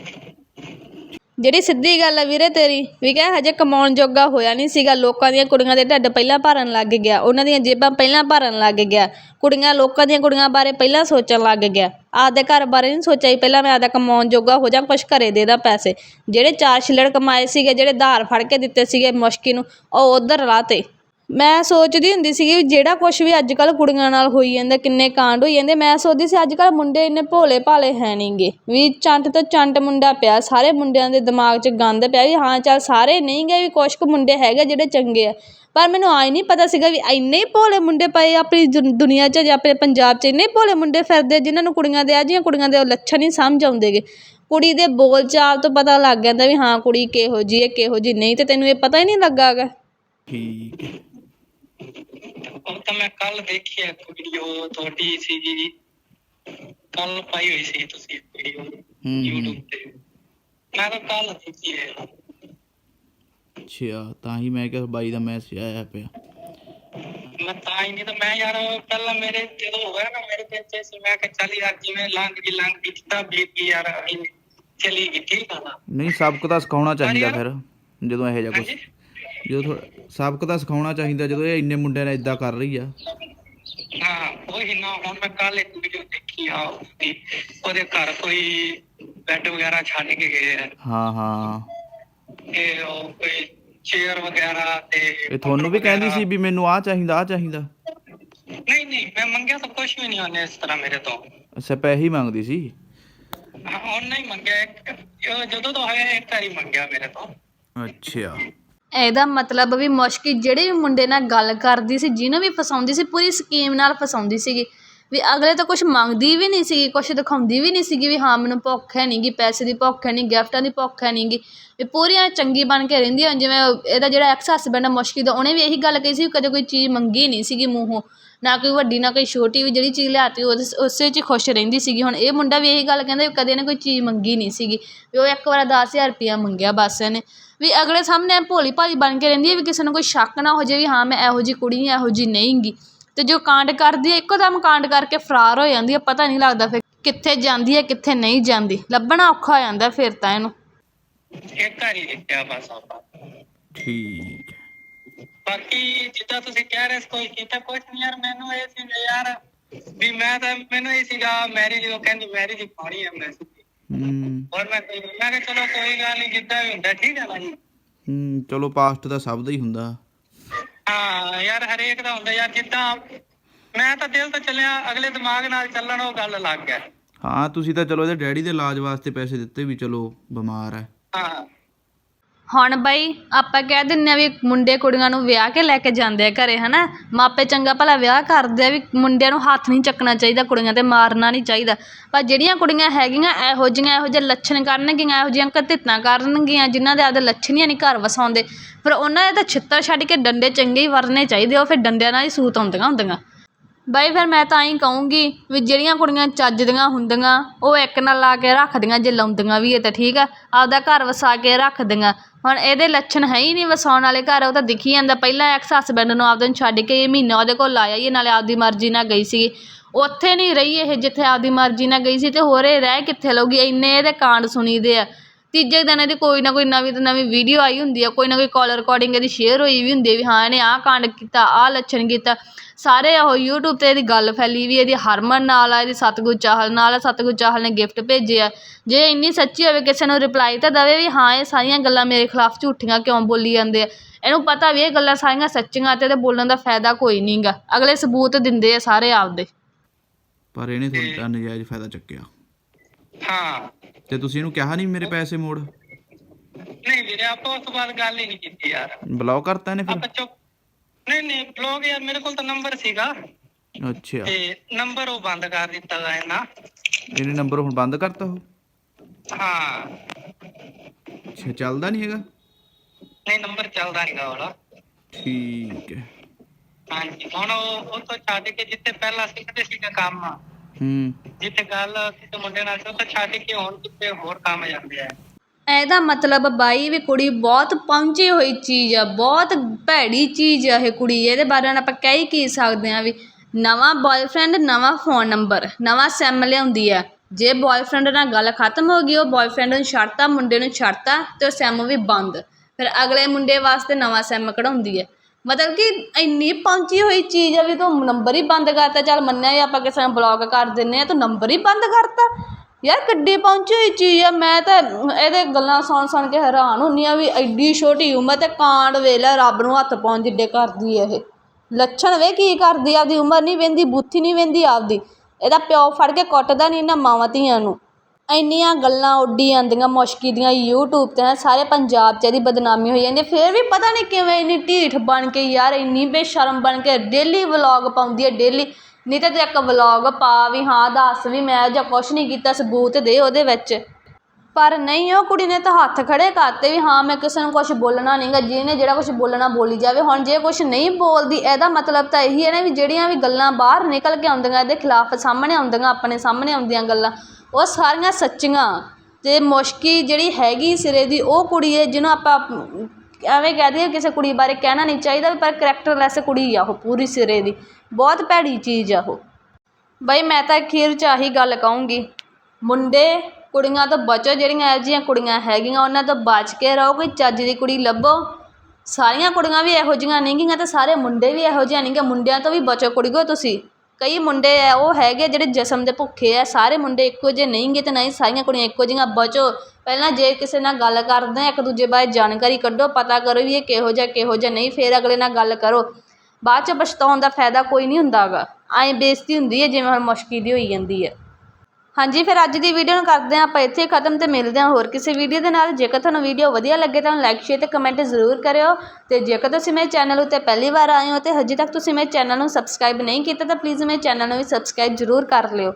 ਜਿਹੜੀ ਸਿੱਧੀ ਗੱਲ ਹੈ ਵੀਰੇ ਤੇਰੀ, ਵੀ ਕਹੇ ਹਜੇ ਕਮਾਉਣ ਜੋਗਾ ਹੋਇਆ ਨਹੀਂ ਸੀਗਾ, ਲੋਕਾਂ ਦੀਆਂ ਕੁੜੀਆਂ ਦੇ ਢੱਡ ਪਹਿਲਾਂ ਭਰਨ ਲੱਗ ਗਿਆ, ਉਹਨਾਂ ਦੀਆਂ ਜੇਬਾਂ ਪਹਿਲਾਂ ਭਰਨ ਲੱਗ ਗਿਆ, ਕੁੜੀਆਂ ਲੋਕਾਂ ਦੀਆਂ ਕੁੜੀਆਂ ਬਾਰੇ ਪਹਿਲਾਂ ਸੋਚਣ ਲੱਗ ਗਿਆ। ਆਪਦੇ ਘਰ ਬਾਰੇ ਨਹੀਂ ਸੋਚਿਆ ਪਹਿਲਾਂ ਮੈਂ ਆਪਦਾ ਕਮਾਉਣ ਜੋਗਾ ਹੋ ਜਾ ਕੁਛ ਘਰੇ ਦੇ ਦਾ ਪੈਸੇ। ਜਿਹੜੇ ਚਾਰ ਛਿੱਲੜ ਕਮਾਏ ਸੀਗੇ, ਜਿਹੜੇ ਧਾਰ ਫੜ ਕੇ ਦਿੱਤੇ ਸੀਗੇ ਮੁਸ਼ਕੀ ਨੂੰ, ਉਹ ਉਧਰ ਲਾਤੇ ਮੈਂ ਸੋਚਦੀ ਹੁੰਦੀ ਸੀਗੀ ਵੀ ਜਿਹੜਾ ਕੁਛ ਵੀ ਅੱਜ ਕੱਲ੍ਹ ਕੁੜੀਆਂ ਨਾਲ ਹੋਈ ਜਾਂਦਾ, ਕਿੰਨੇ ਕਾਂਡ ਹੋਈ ਜਾਂਦੇ, ਮੈਂ ਸੋਚਦੀ ਸੀ ਅੱਜ ਕੱਲ੍ਹ ਮੁੰਡੇ ਇੰਨੇ ਭੋਲੇ ਭਾਲੇ ਹੈ ਨਹੀਂ ਗੇ ਵੀ ਚੰਟ ਤੋਂ ਚੰਟ ਮੁੰਡਾ ਪਿਆ, ਸਾਰੇ ਮੁੰਡਿਆਂ ਦੇ ਦਿਮਾਗ 'ਚ ਗੰਦ ਪਿਆ ਵੀ ਹਾਂ ਚੱਲ ਸਾਰੇ ਨਹੀਂ ਗਏ ਵੀ ਕੁਛ ਕੁ ਮੁੰਡੇ ਹੈਗੇ ਜਿਹੜੇ ਚੰਗੇ ਆ, ਪਰ ਮੈਨੂੰ ਆਈ ਨਹੀਂ ਪਤਾ ਸੀਗਾ ਵੀ ਇੰਨੇ ਭੋਲੇ ਮੁੰਡੇ ਪਏ ਆਪਣੀ ਦੁਨ- ਦੁਨੀਆ 'ਚ ਜਾਂ ਆਪਣੇ ਪੰਜਾਬ 'ਚ ਇੰਨੇ ਭੋਲੇ ਮੁੰਡੇ ਫਿਰਦੇ ਜਿਨ੍ਹਾਂ ਨੂੰ ਕੁੜੀਆਂ ਦੇ ਆ ਜਿਹੀਆਂ ਕੁੜੀਆਂ ਦੇ ਲੱਛਣ ਹੀ ਸਮਝ ਆਉਂਦੇ ਗੇ। ਕੁੜੀ ਦੇ ਬੋਲ ਚਾਲ ਤੋਂ ਪਤਾ ਲੱਗ ਜਾਂਦਾ ਵੀ ਹਾਂ ਕੁੜੀ ਕਿਹੋ ਜਿਹੀ ਹੈ, ਕਿਹੋ ਜਿਹੀ ਨਹੀਂ, ਤੇ ਤੈਨੂੰ ਇਹ ਪਤਾ ਹੀ ਨਹੀਂ ਲੱਗਾਗਾ ਠੀਕ ਤਾਂ ਮੈਂ ਕੱਲ ਦੇਖੀ ਇੱਕ ਵੀਡੀਓ ਤੁਹਾਡੀ ਸੀ ਜੀ ਕੱਲ ਪਾਈ ਹੋਈ ਸੀ ਤੁਸੀਂ ਵੀਡੀਓ ਹੂੰ। YouTube ਤੇ ਮੈਂ ਤਾਂ ਕੱਲ ਦੇਖੀ ਹੈ ਅੱਛਾ ਤਾਂ ਹੀ ਮੈਂ ਕਿਹਾ ਬਾਈ ਦਾ ਮੈਸੇਜ ਆਇਆ ਪਿਆ ਮੈਂ ਤਾਂ ਹੀ ਨਹੀਂ ਤਾਂ ਮੈਂ ਯਾਰ ਪਹਿਲਾਂ ਮੇਰੇ ਜਦੋਂ ਹੋਇਆ ਨਾ ਮੇਰੇ ਤੇ ਇੱਥੇ ਸੀ ਮੈਂ ਕਿਹਾ ਚੱਲ ਯਾਰ ਜਿਵੇਂ ਲੰਘ ਗਈ ਲੰਘ ਗਈ ਤਾਂ ਬੀਤ ਗਈ ਯਾਰ ਅਸੀਂ ਚਲੀ ਗਈ ਠੀਕ ਆ ਨਾ ਨਹੀਂ ਸਬਕ ਤਾਂ ਸਿਖਾਉਣਾ ਚਾਹੀਦਾ ਯਾਰ- ਫਿਰ ਜਦੋਂ ਇਹੋ ਜਿਹਾ ਕੁਝ ਹਾਂਜੀ ਜੋ ਥੋੜਾ ਸਬਕ ਤਾਂ ਸਿਖਾਉਣਾ ਚਾਹੀਦਾ ਜਦੋਂ ਇਹ ਇੰਨੇ ਮੁੰਡਿਆਂ ਨਾਲ ਇਦਾਂ ਕਰ ਰਹੀ ਆ। ਹਾਂ ਉਹੀ ਨਾ ਹੁਣ ਮੈਂ ਕੱਲ ਇੱਕ ਵੀਡੀਓ ਦੇਖੀ ਆ ਉਹਦੀ ਉਹਦੇ ਘਰ ਕੋਈ ਬੈੱਡ ਵਗੈਰਾ ਛੱਡ ਕੇ ਗਏ ਆ। ਹਾਂ ਹਾਂ। ਤੇ ਉਹ ਕੋਈ ਚੇਅਰ ਵਗੈਰਾ ਤੇ ਇਹ ਤੁਹਾਨੂੰ ਵੀ ਕਹਿੰਦੀ ਸੀ ਵੀ ਮੈਨੂੰ ਆਹ ਚਾਹੀਦਾ ਆਹ ਚਾਹੀਦਾ? ਨਹੀਂ ਨਹੀਂ ਮੈਂ ਮੰਗਿਆ ਤਾਂ ਕੁਝ ਵੀ ਨਹੀਂ ਉਹਨੇ ਇਸ ਤਰ੍ਹਾਂ ਮੇਰੇ ਤੋਂ। ਅੱਛਾ ਪੈਸੇ ਹੀ ਮੰਗਦੀ ਸੀ? ਹਾਂ, ਉਹਨੇ ਹੀ ਮੰਗਿਆ ਇੱਕ- ਉਹ ਜਦੋਂ ਤੋਂ ਹੋਇਆ ਇੱਕ ਵਾਰੀ ਮੰਗਿਆ ਮੇਰੇ ਤੋਂ। ਅੱਛਾ। ਇਹਦਾ ਮਤਲਬ ਵੀ ਮੁਸ਼ਕੀ ਜਿਹੜੇ ਵੀ ਮੁੰਡੇ ਨਾਲ ਗੱਲ ਕਰਦੀ ਸੀ, ਜਿਹਨੂੰ ਵੀ ਫਸਾਉਂਦੀ ਸੀ, ਪੂਰੀ ਸਕੀਮ ਨਾਲ ਫਸਾਉਂਦੀ ਸੀਗੀ। ਵੀ ਅਗਲੇ ਤਾਂ ਕੁਛ ਮੰਗਦੀ ਵੀ ਨਹੀਂ ਸੀਗੀ, ਕੁਛ ਦਿਖਾਉਂਦੀ ਵੀ ਨਹੀਂ ਸੀਗੀ ਵੀ ਹਾਂ, ਮੈਨੂੰ ਭੁੱਖ ਹੈ ਨਹੀਂ ਗੀ ਪੈਸੇ ਦੀ ਭੁੱਖ ਹੈ ਨਹੀਂ ਗਿਫਟਾਂ ਦੀ ਭੁੱਖ ਹੈ ਨਹੀਂ ਗੀ ਵੀ ਪੂਰੀਆਂ ਚੰਗੀ ਬਣ ਕੇ ਰਹਿੰਦੀ ਆ ਜਿਵੇਂ ਇਹਦਾ ਜਿਹੜਾ ਐਕਸ ਹਸਬੈਂਡ ਮੁਸ਼ਕੀ ਦਾ ਉਹਨੇ ਵੀ ਇਹੀ ਗੱਲ ਕਹੀ ਸੀ ਵੀ ਕਦੇ ਕੋਈ ਚੀਜ਼ ਮੰਗੀ ਨਹੀਂ ਸੀਗੀ ਮੂੰਹੋਂ। ਨਾ ਕੋਈ ਵੱਡੀ, ਨਾ ਕੋਈ ਛੋਟੀ ਵੀ ਜਿਹੜੀ ਚੀਜ਼ ਲਿਆਤੀ ਉਹਦੇ ਉਸੇ 'ਚ ਹੀ ਖੁਸ਼ ਰਹਿੰਦੀ ਸੀਗੀ। ਹੁਣ ਇਹ ਮੁੰਡਾ ਵੀ ਇਹੀ ਗੱਲ ਕਹਿੰਦਾ ਵੀ ਕਦੇ ਇਹਨੇ ਕੋਈ ਚੀਜ਼ ਮੰਗੀ ਨਹੀਂ ਸੀਗੀ। ਵੀ ਉਹ ਇੱਕ ਵਾਰ ਦਸ ਹਜ਼ਾਰ ਰੁਪਇਆ ਮੰਗਿਆ ਬਸ ਇਹਨੇ। ਵੀ ਅਗਲੇ ਸਾਹਮਣੇ ਐਂ ਭੋਲੀ ਭਾਲੀ ਬਣ ਕੇ ਰਹਿੰਦੀ ਹੈ ਵੀ ਕਿਸੇ ਨੂੰ ਕੋਈ ਸ਼ੱਕ ਨਾ ਹੋ ਜਾਵੇ ਵੀ ਹਾਂ ਮੈਂ ਇਹੋ ਜਿਹੀ ਕੁੜੀ ਹਾਂ ਇਹੋ ਜਿਹੀ ਨਹੀਂਗੀ। ਤੇ ਜੋ ਕਾਂਡ ਕਰਦੀ ਹੈ ਇੱਕੋ ਦਮ ਕਾਂਡ ਕਰਕੇ ਫਰਾਰ ਹੋ ਜਾਂਦੀ ਹੈ ਪਤਾ ਨਹੀਂ ਲੱਗਦਾ ਫਿਰ ਕਿੱਥੇ ਜਾਂਦੀ ਹੈ ਕਿੱਥੇ ਨਹੀਂ ਜਾਂਦੀ। ਲੱਭਣਾ ਔਖਾ ਹੋ ਜਾਂਦਾ ਫਿਰ ਤਾਂ ਇਹਨੂੰ। ਇੱਕ ਵਾਰੀ ਦੇਖਿਆ ਬਸ ਆਪਾਂ। ਠੀਕ ਬਾਕੀ ਜਿੱਦਾਂ ਤੁਸੀਂ ਕਹਿ ਰਹੇ ਸੀ ਕੋਈ ਕੀਤਾ ਕੁਝ ਨਹੀਂ ਯਾਰ ਮੈਨੂੰ ਇਹ ਸੀ ਯਾਰ ਵੀ ਮੈਂ ਤਾਂ ਮੈਨੂੰ ਇਹ ਸੀਗਾ ਮੈਰਿਜ ਉਹ ਕਹਿੰਦੀ ਮੈਰਿਜ ਪਾਣੀ ਹੈ ਮੈਂ ਹੂੰ। ਔਰ ਮੈਂ ਕਿਹਾ ਚਲੋ ਕੋਈ ਗੱਲ ਨਹੀਂ ਜਿੱਦਾਂ ਵੀ ਹੁੰਦਾ ਠੀਕ ਹੈ ਨਾ ਜੀ? ਹੂੰ ਚਲੋ ਪਾਸਟ ਦਾ ਸਭ ਦਾ ਹੀ ਹੁੰਦਾ। ਹਾਂ ਯਾਰ ਹਰੇਕ ਦਾ ਹੁੰਦਾ ਯਾਰ ਜਿੱਦਾਂ ਮੈਂ ਤਾਂ ਦਿਲ ਤੋਂ ਚੱਲਿਆ ਅਗਲੇ ਦਿਮਾਗ ਨਾਲ ਚੱਲਣ ਉਹ ਗੱਲ ਲੱਗ ਗਿਆ ਹਾਂ ਤੁਸੀਂ ਤਾਂ ਚਲੋ ਇਹਦੇ ਡੈਡੀ ਦੇ ਇਲਾਜ ਵਾਸਤੇ ਪੈਸੇ ਦਿੱਤੇ ਵੀ ਚਲੋ ਬਿਮਾਰ ਹੈ। ਹਾਂ। ਹੁਣ ਬਈ ਆਪਾਂ ਕਹਿ ਦਿੰਦੇ ਹਾਂ ਵੀ ਮੁੰਡੇ ਕੁੜੀਆਂ ਨੂੰ ਵਿਆਹ ਕੇ ਲੈ ਕੇ ਜਾਂਦੇ ਆ ਘਰ ਹੈ ਨਾ ਮਾਪੇ ਚੰਗਾ ਭਲਾ ਵਿਆਹ ਕਰਦੇ ਆ ਵੀ ਮੁੰਡਿਆਂ ਨੂੰ ਹੱਥ ਨਹੀਂ ਚੱਕਣਾ ਚਾਹੀਦਾ, ਕੁੜੀਆਂ ਤੇ ਮਾਰਨਾ ਨਹੀਂ ਚਾਹੀਦਾ। ਪਰ ਜਿਹੜੀਆਂ ਕੁੜੀਆਂ ਹੈਗੀਆਂ ਇਹੋ ਜਿਹੀਆਂ, ਇਹੋ ਜਿਹੇ ਲੱਛਣ ਕਰਨਗੀਆਂ, ਇਹੋ ਜਿਹੀਆਂ ਘਤਿੱਤਾਂ ਕਰਨਗੀਆਂ, ਜਿਨ੍ਹਾਂ ਦੇ ਆਪਦੇ ਲੱਛਣ ਹੀ ਨਹੀਂ ਘਰ ਵਸਾਉਂਦੇ, ਫਿਰ ਉਹਨਾਂ ਦੇ ਤਾਂ ਛਿੱਤਰ ਛੱਡ ਕੇ ਡੰਡੇ ਚੰਗੇ ਹੀ ਵਰਨੇ ਚਾਹੀਦੇ ਉਹ ਫਿਰ ਡੰਡਿਆਂ ਨਾਲ ਹੀ ਸੂਤ ਆਉਂਦੀਆਂ ਹੁੰਦੀਆਂ। ਬਾਈ ਫਿਰ ਮੈਂ ਤਾਂ ਹੀ ਕਹੂੰਗੀ ਵੀ ਜਿਹੜੀਆਂ ਕੁੜੀਆਂ ਚੱਜ ਦੀਆਂ ਹੁੰਦੀਆਂ, ਉਹ ਇੱਕ ਨਾਲ ਲਾ ਕੇ ਰੱਖਦੀਆਂ ਜੇ ਲਾਉਂਦੀਆਂ ਵੀ ਹੈ ਤਾਂ ਠੀਕ ਆ, ਆਪਦਾ ਘਰ ਵਸਾ ਕੇ ਰੱਖਦੀਆਂ। ਹੁਣ ਇਹਦੇ ਲੱਛਣ ਹੈ ਹੀ ਨਹੀਂ ਵਸਾਉਣ ਵਾਲੇ ਘਰ, ਉਹ ਤਾਂ ਦਿਖੀ ਜਾਂਦਾ। ਪਹਿਲਾਂ ਐਕਸ ਹਸਬੈਂਡ ਨੂੰ ਆਪਦੇ ਨੂੰ ਛੱਡ ਕੇ ਇਹ ਮਹੀਨਾ ਉਹਦੇ ਕੋਲ ਲਾਇਆ ਹੀ ਨਾਲੇ ਆਪਦੀ ਮਰਜ਼ੀ ਨਾਲ ਗਈ ਸੀ ਉੱਥੇ ਨਹੀਂ ਰਹੀ ਇਹ ਜਿੱਥੇ ਆਪਦੀ ਮਰਜ਼ੀ ਨਾਲ ਗਈ ਸੀ ਤੇ ਹੋਰ ਇਹ ਰਹਿ ਕਿੱਥੇ ਲਊਗੀ ਇੰਨੇ ਇਹਦੇ ਕਾਂਡ ਸੁਣੀਦੇ ਆ। ਤੀਜੇ ਦਿਨ ਇਹਦੀ ਕੋਈ ਨਾ ਕੋਈ ਨਵੀਂ ਤੋਂ ਨਵੀਂ ਵੀਡੀਓ ਆਈ ਹੁੰਦੀ ਆ, ਕੋਈ ਨਾ ਕੋਈ ਕਾਲ ਰਿਕਾਰਡਿੰਗ ਇਹਦੀ ਸ਼ੇਅਰ ਹੋਈ ਵੀ ਹੁੰਦੀ ਆ ਵੀ ਹਾਂ, ਇਹਨੇ ਆਹ ਕਾਂਡ ਕੀਤਾ, ਆਹ ਲੱਛਣ ਕੀਤਾ। ਸਾਰੇ ਉਹ YouTube ਤੇ ਇਹਦੀ ਗੱਲ ਫੈਲੀ ਵੀ ਇਹਦੀ ਹਰਮਨ ਨਾਲ ਆ ਇਹਦੀ ਸਤਗੁਰ ਚਾਹਲ ਨਾਲ ਆ ਸਤਗੁਰ ਚਾਹਲ ਨੇ ਗਿਫਟ ਭੇਜੇ ਆ। ਜੇ ਇੰਨੀ ਸੱਚੀ ਹੋਵੇ ਕਿਸੇ ਨੂੰ ਰਿਪਲਾਈ ਤਾਂ ਦਵੇ ਵੀ ਹਾਂ ਇਹ ਸਾਰੀਆਂ ਗੱਲਾਂ ਮੇਰੇ ਖਿਲਾਫ ਝੂਠੀਆਂ ਕਿਉਂ ਬੋਲੀ ਜਾਂਦੇ ਆ? ਇਹਨੂੰ ਪਤਾ ਵੀ ਇਹ ਗੱਲਾਂ ਸਾਰੀਆਂ ਸੱਚੀਆਂ ਤੇ ਇਹਦੇ ਬੋਲਣ ਦਾ ਫਾਇਦਾ ਕੋਈ ਨਹੀਂਗਾ ਅਗਲੇ ਸਬੂਤ ਦਿੰਦੇ ਆ ਸਾਰੇ ਆਪਦੇ। ਪਰ ਇਹਨੇ ਤੁਹਾਡਾ ਨਜਾਇਜ਼ ਫਾਇਦਾ ਚੱਕਿਆ। ਹਾਂ। ਤੇ ਤੁਸੀਂ ਇਹਨੂੰ ਕਿਹਾ ਨਹੀਂ ਮੇਰੇ ਪੈਸੇ ਮੋੜ? ਨਹੀਂ ਵੀਰੇ ਆਪਾਂ ਉਸ ਤੋਂ ਬਾਅਦ ਗੱਲ ਹੀ ਨਹੀਂ ਕੀਤੀ ਯਾਰ। ਬਲੌਕ ਕਰਤਾ ਇਹਨੇ ਫਿਰ? ਆਪਾਂ ਚੁੱਪ ਨਹੀਂ ਨਹੀਂ ਬਲੌਗ ਯਾਰ ਮੇਰੇ ਕੋਲ ਤਾਂ ਨੰਬਰ ਸੀਗਾ। ਅੱਛਾ। ਤੇ ਨੰਬਰ ਉਹ ਬੰਦ ਕਰ ਦਿੱਤਾ ਗਾ ਨਾ ਇਹਨੇ ਨੰਬਰ ਹੁਣ ਬੰਦ ਕਰਤਾ ਉਹ? ਹਾਂ। ਅੱਛਾ ਚੱਲਦਾ ਨਹੀਂ ਹੈਗਾ? ਨਹੀਂ ਨੰਬਰ ਚੱਲਦਾ ਨਹੀਂਗਾ ਵਾਲਾ ਠੀਕ ਹੈ। ਹਾਂਜੀ ਹੁਣ ਉਹ ਉਹ ਤੋਂ ਛੱਡ ਕੇ ਜਿੱਥੇ ਪਹਿਲਾਂ ਸਿੱਖਦੇ ਸੀਗੇ ਕੰਮ। ਹੂੰ। ਜਿੱਥੇ ਗੱਲ ਕਿਸੇ ਮੁੰਡੇ ਨਾਲ ਸੀ ਉਹ ਤੋਂ ਛੱਡ ਕੇ ਹੁਣ ਕਿਤੇ ਹੋਰ ਕੰਮ ਜਾਂਦੇ ਆ। ਇਹਦਾ ਮਤਲਬ ਬਾਈ ਵੀ ਕੁੜੀ ਬਹੁਤ ਪਹੁੰਚੀ ਹੋਈ ਚੀਜ਼ ਆ, ਬਹੁਤ ਭੈੜੀ ਚੀਜ਼ ਆ ਇਹ ਕੁੜੀ, ਇਹਦੇ ਬਾਰੇ ਹੁਣ ਆਪਾਂ ਕਹਿ ਹੀ ਕੀ ਸਕਦੇ ਹਾਂ ਵੀ ਨਵਾਂ ਬੋਏਫ੍ਰੈਂਡ ਨਵਾਂ ਫੋਨ ਨੰਬਰ ਨਵਾਂ ਸਿਮ ਲਿਆਉਂਦੀ ਆ। ਜੇ ਬੋਏਫ੍ਰੈਂਡ ਨਾਲ ਗੱਲ ਖਤਮ ਹੋ ਗਈ, ਉਹ ਬੋਏਫ੍ਰੈਂਡ ਨੂੰ ਛੱਡਤਾ, ਮੁੰਡੇ ਨੂੰ ਛੱਡਤਾ ਅਤੇ ਉਹ ਸਿਮ ਵੀ ਬੰਦ। ਫਿਰ ਅਗਲੇ ਮੁੰਡੇ ਵਾਸਤੇ ਨਵਾਂ ਸਿਮ ਕਢਾਉਂਦੀ ਹੈ ਮਤਲਬ ਕਿ ਇੰਨੀ ਪਹੁੰਚੀ ਹੋਈ ਚੀਜ਼ ਆ ਵੀ ਤੂੰ ਨੰਬਰ ਹੀ ਬੰਦ ਕਰਤਾ। ਚੱਲ ਮੰਨਿਆ ਵੀ ਆਪਾਂ ਕਿਸੇ ਨੂੰ ਬਲੌਕ ਕਰ ਦਿੰਦੇ ਹਾਂ ਤੂੰ ਨੰਬਰ ਹੀ ਬੰਦ ਕਰਤਾ। ਯਾਰ ਕਿੱਡੀ ਪਹੁੰਚੀ ਹੋਈ ਚੀਜ਼ ਆ, ਮੈਂ ਤਾਂ ਇਹਦੇ ਗੱਲਾਂ ਸੁਣ ਸੁਣ ਕੇ ਹੈਰਾਨ ਹੁੰਦੀ ਆ ਵੀ ਐਡੀ ਛੋਟੀ ਉਮਰ ਤੇ ਕਾਂਡ ਵੇਲਾ ਰੱਬ ਨੂੰ ਹੱਥ ਪਾਉਣ ਜਿੱਡੇ ਕਰਦੀ ਆ ਇਹ। ਲੱਛਣ ਵੇ ਕੀ ਕਰਦੀ ਆਪਦੀ ਉਮਰ ਨਹੀਂ ਵਹਿੰਦੀ ਬੁੱਥੀ ਨਹੀਂ ਵਹਿੰਦੀ ਆਪਦੀ। ਇਹਦਾ ਪਿਓ ਫੜ ਕੇ ਕੁੱਟਦਾ ਨਹੀਂ ਇਹਨਾਂ ਮਾਵਾਂ ਧੀਆਂ ਨੂੰ। ਇੰਨੀਆਂ ਗੱਲਾਂ ਉੱਡੀ ਜਾਂਦੀਆਂ, ਮੁਸ਼ਕੀ ਦੀਆਂ YouTube ਤੇ ਨਾ ਸਾਰੇ ਪੰਜਾਬ 'ਚ ਇਹਦੀ ਬਦਨਾਮੀ ਹੋਈ ਜਾਂਦੀ ਫਿਰ ਵੀ ਪਤਾ ਨਹੀਂ ਕਿਵੇਂ ਇੰਨੀ ਢੀਠ ਬਣ ਕੇ ਯਾਰ, ਇੰਨੀ ਬੇਸ਼ਰਮ ਬਣ ਕੇ ਡੇਲੀ ਵਲੌਗ ਪਾਉਂਦੀ ਹੈ ਡੇਲੀ ਨਹੀਂ ਤਾਂ ਤੂੰ ਇੱਕ ਵਲੌਗ ਪਾ ਵੀ, ਹਾਂ, ਦੱਸ ਵੀ, ਮੈਂ ਜਾਂ ਕੁਛ ਨਹੀਂ ਕੀਤਾ, ਸਬੂਤ ਦੇ ਉਹਦੇ ਵਿੱਚ। ਪਰ ਨਹੀਂ, ਉਹ ਕੁੜੀ ਨੇ ਤਾਂ ਹੱਥ ਖੜੇ ਕਰਤੇ ਵੀ, ਹਾਂ, ਮੈਂ ਕਿਸੇ ਨੂੰ ਕੁਝ ਬੋਲਣਾ ਨਹੀਂਗਾ ਜਿਹਨੇ ਜਿਹੜਾ ਕੁਝ ਬੋਲਣਾ ਬੋਲੀ ਜਾਵੇ। ਹੁਣ ਜੇ ਕੁਝ ਨਹੀਂ ਬੋਲਦੀ, ਇਹਦਾ ਮਤਲਬ ਤਾਂ ਇਹੀ ਹੈ ਨਾ ਵੀ ਜਿਹੜੀਆਂ ਵੀ ਗੱਲਾਂ ਬਾਹਰ ਨਿਕਲ ਕੇ ਆਉਂਦੀਆਂ, ਇਹਦੇ ਖਿਲਾਫ ਸਾਹਮਣੇ ਆਉਂਦੀਆਂ, ਆਪਣੇ ਸਾਹਮਣੇ ਆਉਂਦੀਆਂ ਗੱਲਾਂ, ਉਹ ਸਾਰੀਆਂ ਸੱਚੀਆਂ। ਤੇ ਮੁਸ਼ਕੀ ਜਿਹੜੀ ਹੈਗੀ ਸਿਰੇ ਦੀ, ਉਹ ਕੁੜੀ ਹੈ, ਜਿਹਨੂੰ ਆਪਾਂ ਐਵੇਂ ਕਹਿ ਦਈਏ, ਕਿਸੇ ਕੁੜੀ ਬਾਰੇ ਕਹਿਣਾ ਨਹੀਂ ਚਾਹੀਦਾ, ਪਰ ਕਰੈਕਟਰਲੈਸ ਕੁੜੀ ਆ ਉਹ ਪੂਰੀ ਸਿਰੇ ਦੀ। ਬਹੁਤ ਭੈੜੀ ਚੀਜ਼ ਆ ਉਹ। ਬਈ ਮੈਂ ਤਾਂ ਅਖੀਰ 'ਚ ਆਹੀ ਗੱਲ ਕਹੂੰਗੀ। ਮੁੰਡੇ ਕੁੜੀਆਂ ਤੋਂ ਬਚੋ, ਜਿਹੜੀਆਂ ਇਹੋ ਜਿਹੀਆਂ ਕੁੜੀਆਂ ਹੈਗੀਆਂ, ਉਹਨਾਂ ਤੋਂ ਬਚ ਕੇ ਰਹੋ, ਕੋਈ ਚੱਜ ਦੀ ਕੁੜੀ ਲੱਭੋ। ਸਾਰੀਆਂ ਕੁੜੀਆਂ ਵੀ ਇਹੋ ਜਿਹੀਆਂ ਨਹੀਂ ਗੀਆਂ ਅਤੇ ਸਾਰੇ ਮੁੰਡੇ ਵੀ ਇਹੋ ਜਿਹੇ ਨਹੀਂ ਗੇ ਮੁੰਡਿਆਂ ਤੋਂ ਵੀ ਬਚੋ ਕੁੜੀਓ ਤੁਸੀਂ। ਕਈ ਮੁੰਡੇ ਆ ਉਹ ਹੈਗੇ ਜਿਹੜੇ ਜਿਸਮ ਦੇ ਭੁੱਖੇ ਆ ਸਾਰੇ ਮੁੰਡੇ ਇੱਕੋ ਜਿਹੇ ਨਹੀਂ ਗੇ ਤੇ ਨਹੀਂ ਸਾਰੀਆਂ ਕੁੜੀਆਂ ਇੱਕੋ ਜਿਹੀਆਂ ਬਚੋ। ਪਹਿਲਾਂ ਜੇ ਕਿਸੇ ਨਾਲ ਗੱਲ ਕਰਦੇ ਆ, ਇੱਕ ਦੂਜੇ ਬਾਰੇ ਜਾਣਕਾਰੀ ਕੱਢੋ, ਪਤਾ ਕਰੋ ਵੀ ਇਹ ਕਿਹੋ ਜਿਹਾ ਕਿਹੋ ਜਿਹਾ ਨਹੀਂ, ਫਿਰ ਅਗਲੇ ਨਾਲ ਗੱਲ ਕਰੋ। ਬਾਅਦ ਚ ਪਛਤਾਉਣ ਦਾ ਫਾਇਦਾ ਕੋਈ ਨਹੀਂ ਹੁੰਦਾ ਗਾ। ਐਂ ਬੇਇੱਜ਼ਤੀ ਹੁੰਦੀ ਹੈ, ਜਿਵੇਂ ਹੁਣ ਮੁਸ਼ਕੀ ਦੀ ਹੋਈ ਜਾਂਦੀ ਹੈ। ਹਾਂਜੀ, ਫਿਰ ਅੱਜ ਦੀ ਵੀਡੀਓ ਨੂੰ ਕਰਦੇ ਹਾਂ ਆਪਾਂ ਇੱਥੇ ਖਤਮ ਤੇ ਮਿਲਦੇ ਹਾਂ ਹੋਰ ਕਿਸੇ ਵੀਡੀਓ ਦੇ ਨਾਲ। ਜੇਕਰ ਤੁਹਾਨੂੰ ਵੀਡੀਓ ਵਧੀਆ ਲੱਗੇ ਤਾਂ ਲਾਈਕ ਸ਼ੇਅਰ ਤੇ ਕਮੈਂਟ ਜ਼ਰੂਰ ਕਰਿਓ। ਤੇ ਜੇਕਰ ਤੁਸੀਂ ਮੇਰੇ ਚੈਨਲ ਉੱਤੇ ਪਹਿਲੀ ਵਾਰ ਆਏ ਹੋ ਤੇ ਹਜੇ ਤੱਕ ਤੁਸੀਂ ਮੇਰੇ ਚੈਨਲ ਨੂੰ ਸਬਸਕ੍ਰਾਈਬ ਨਹੀਂ ਕੀਤਾ ਤਾਂ ਪਲੀਜ਼ ਮੇਰੇ ਚੈਨਲ ਨੂੰ ਵੀ ਸਬਸਕ੍ਰਾਈਬ ਜ਼ਰੂਰ ਕਰ ਲਿਓ।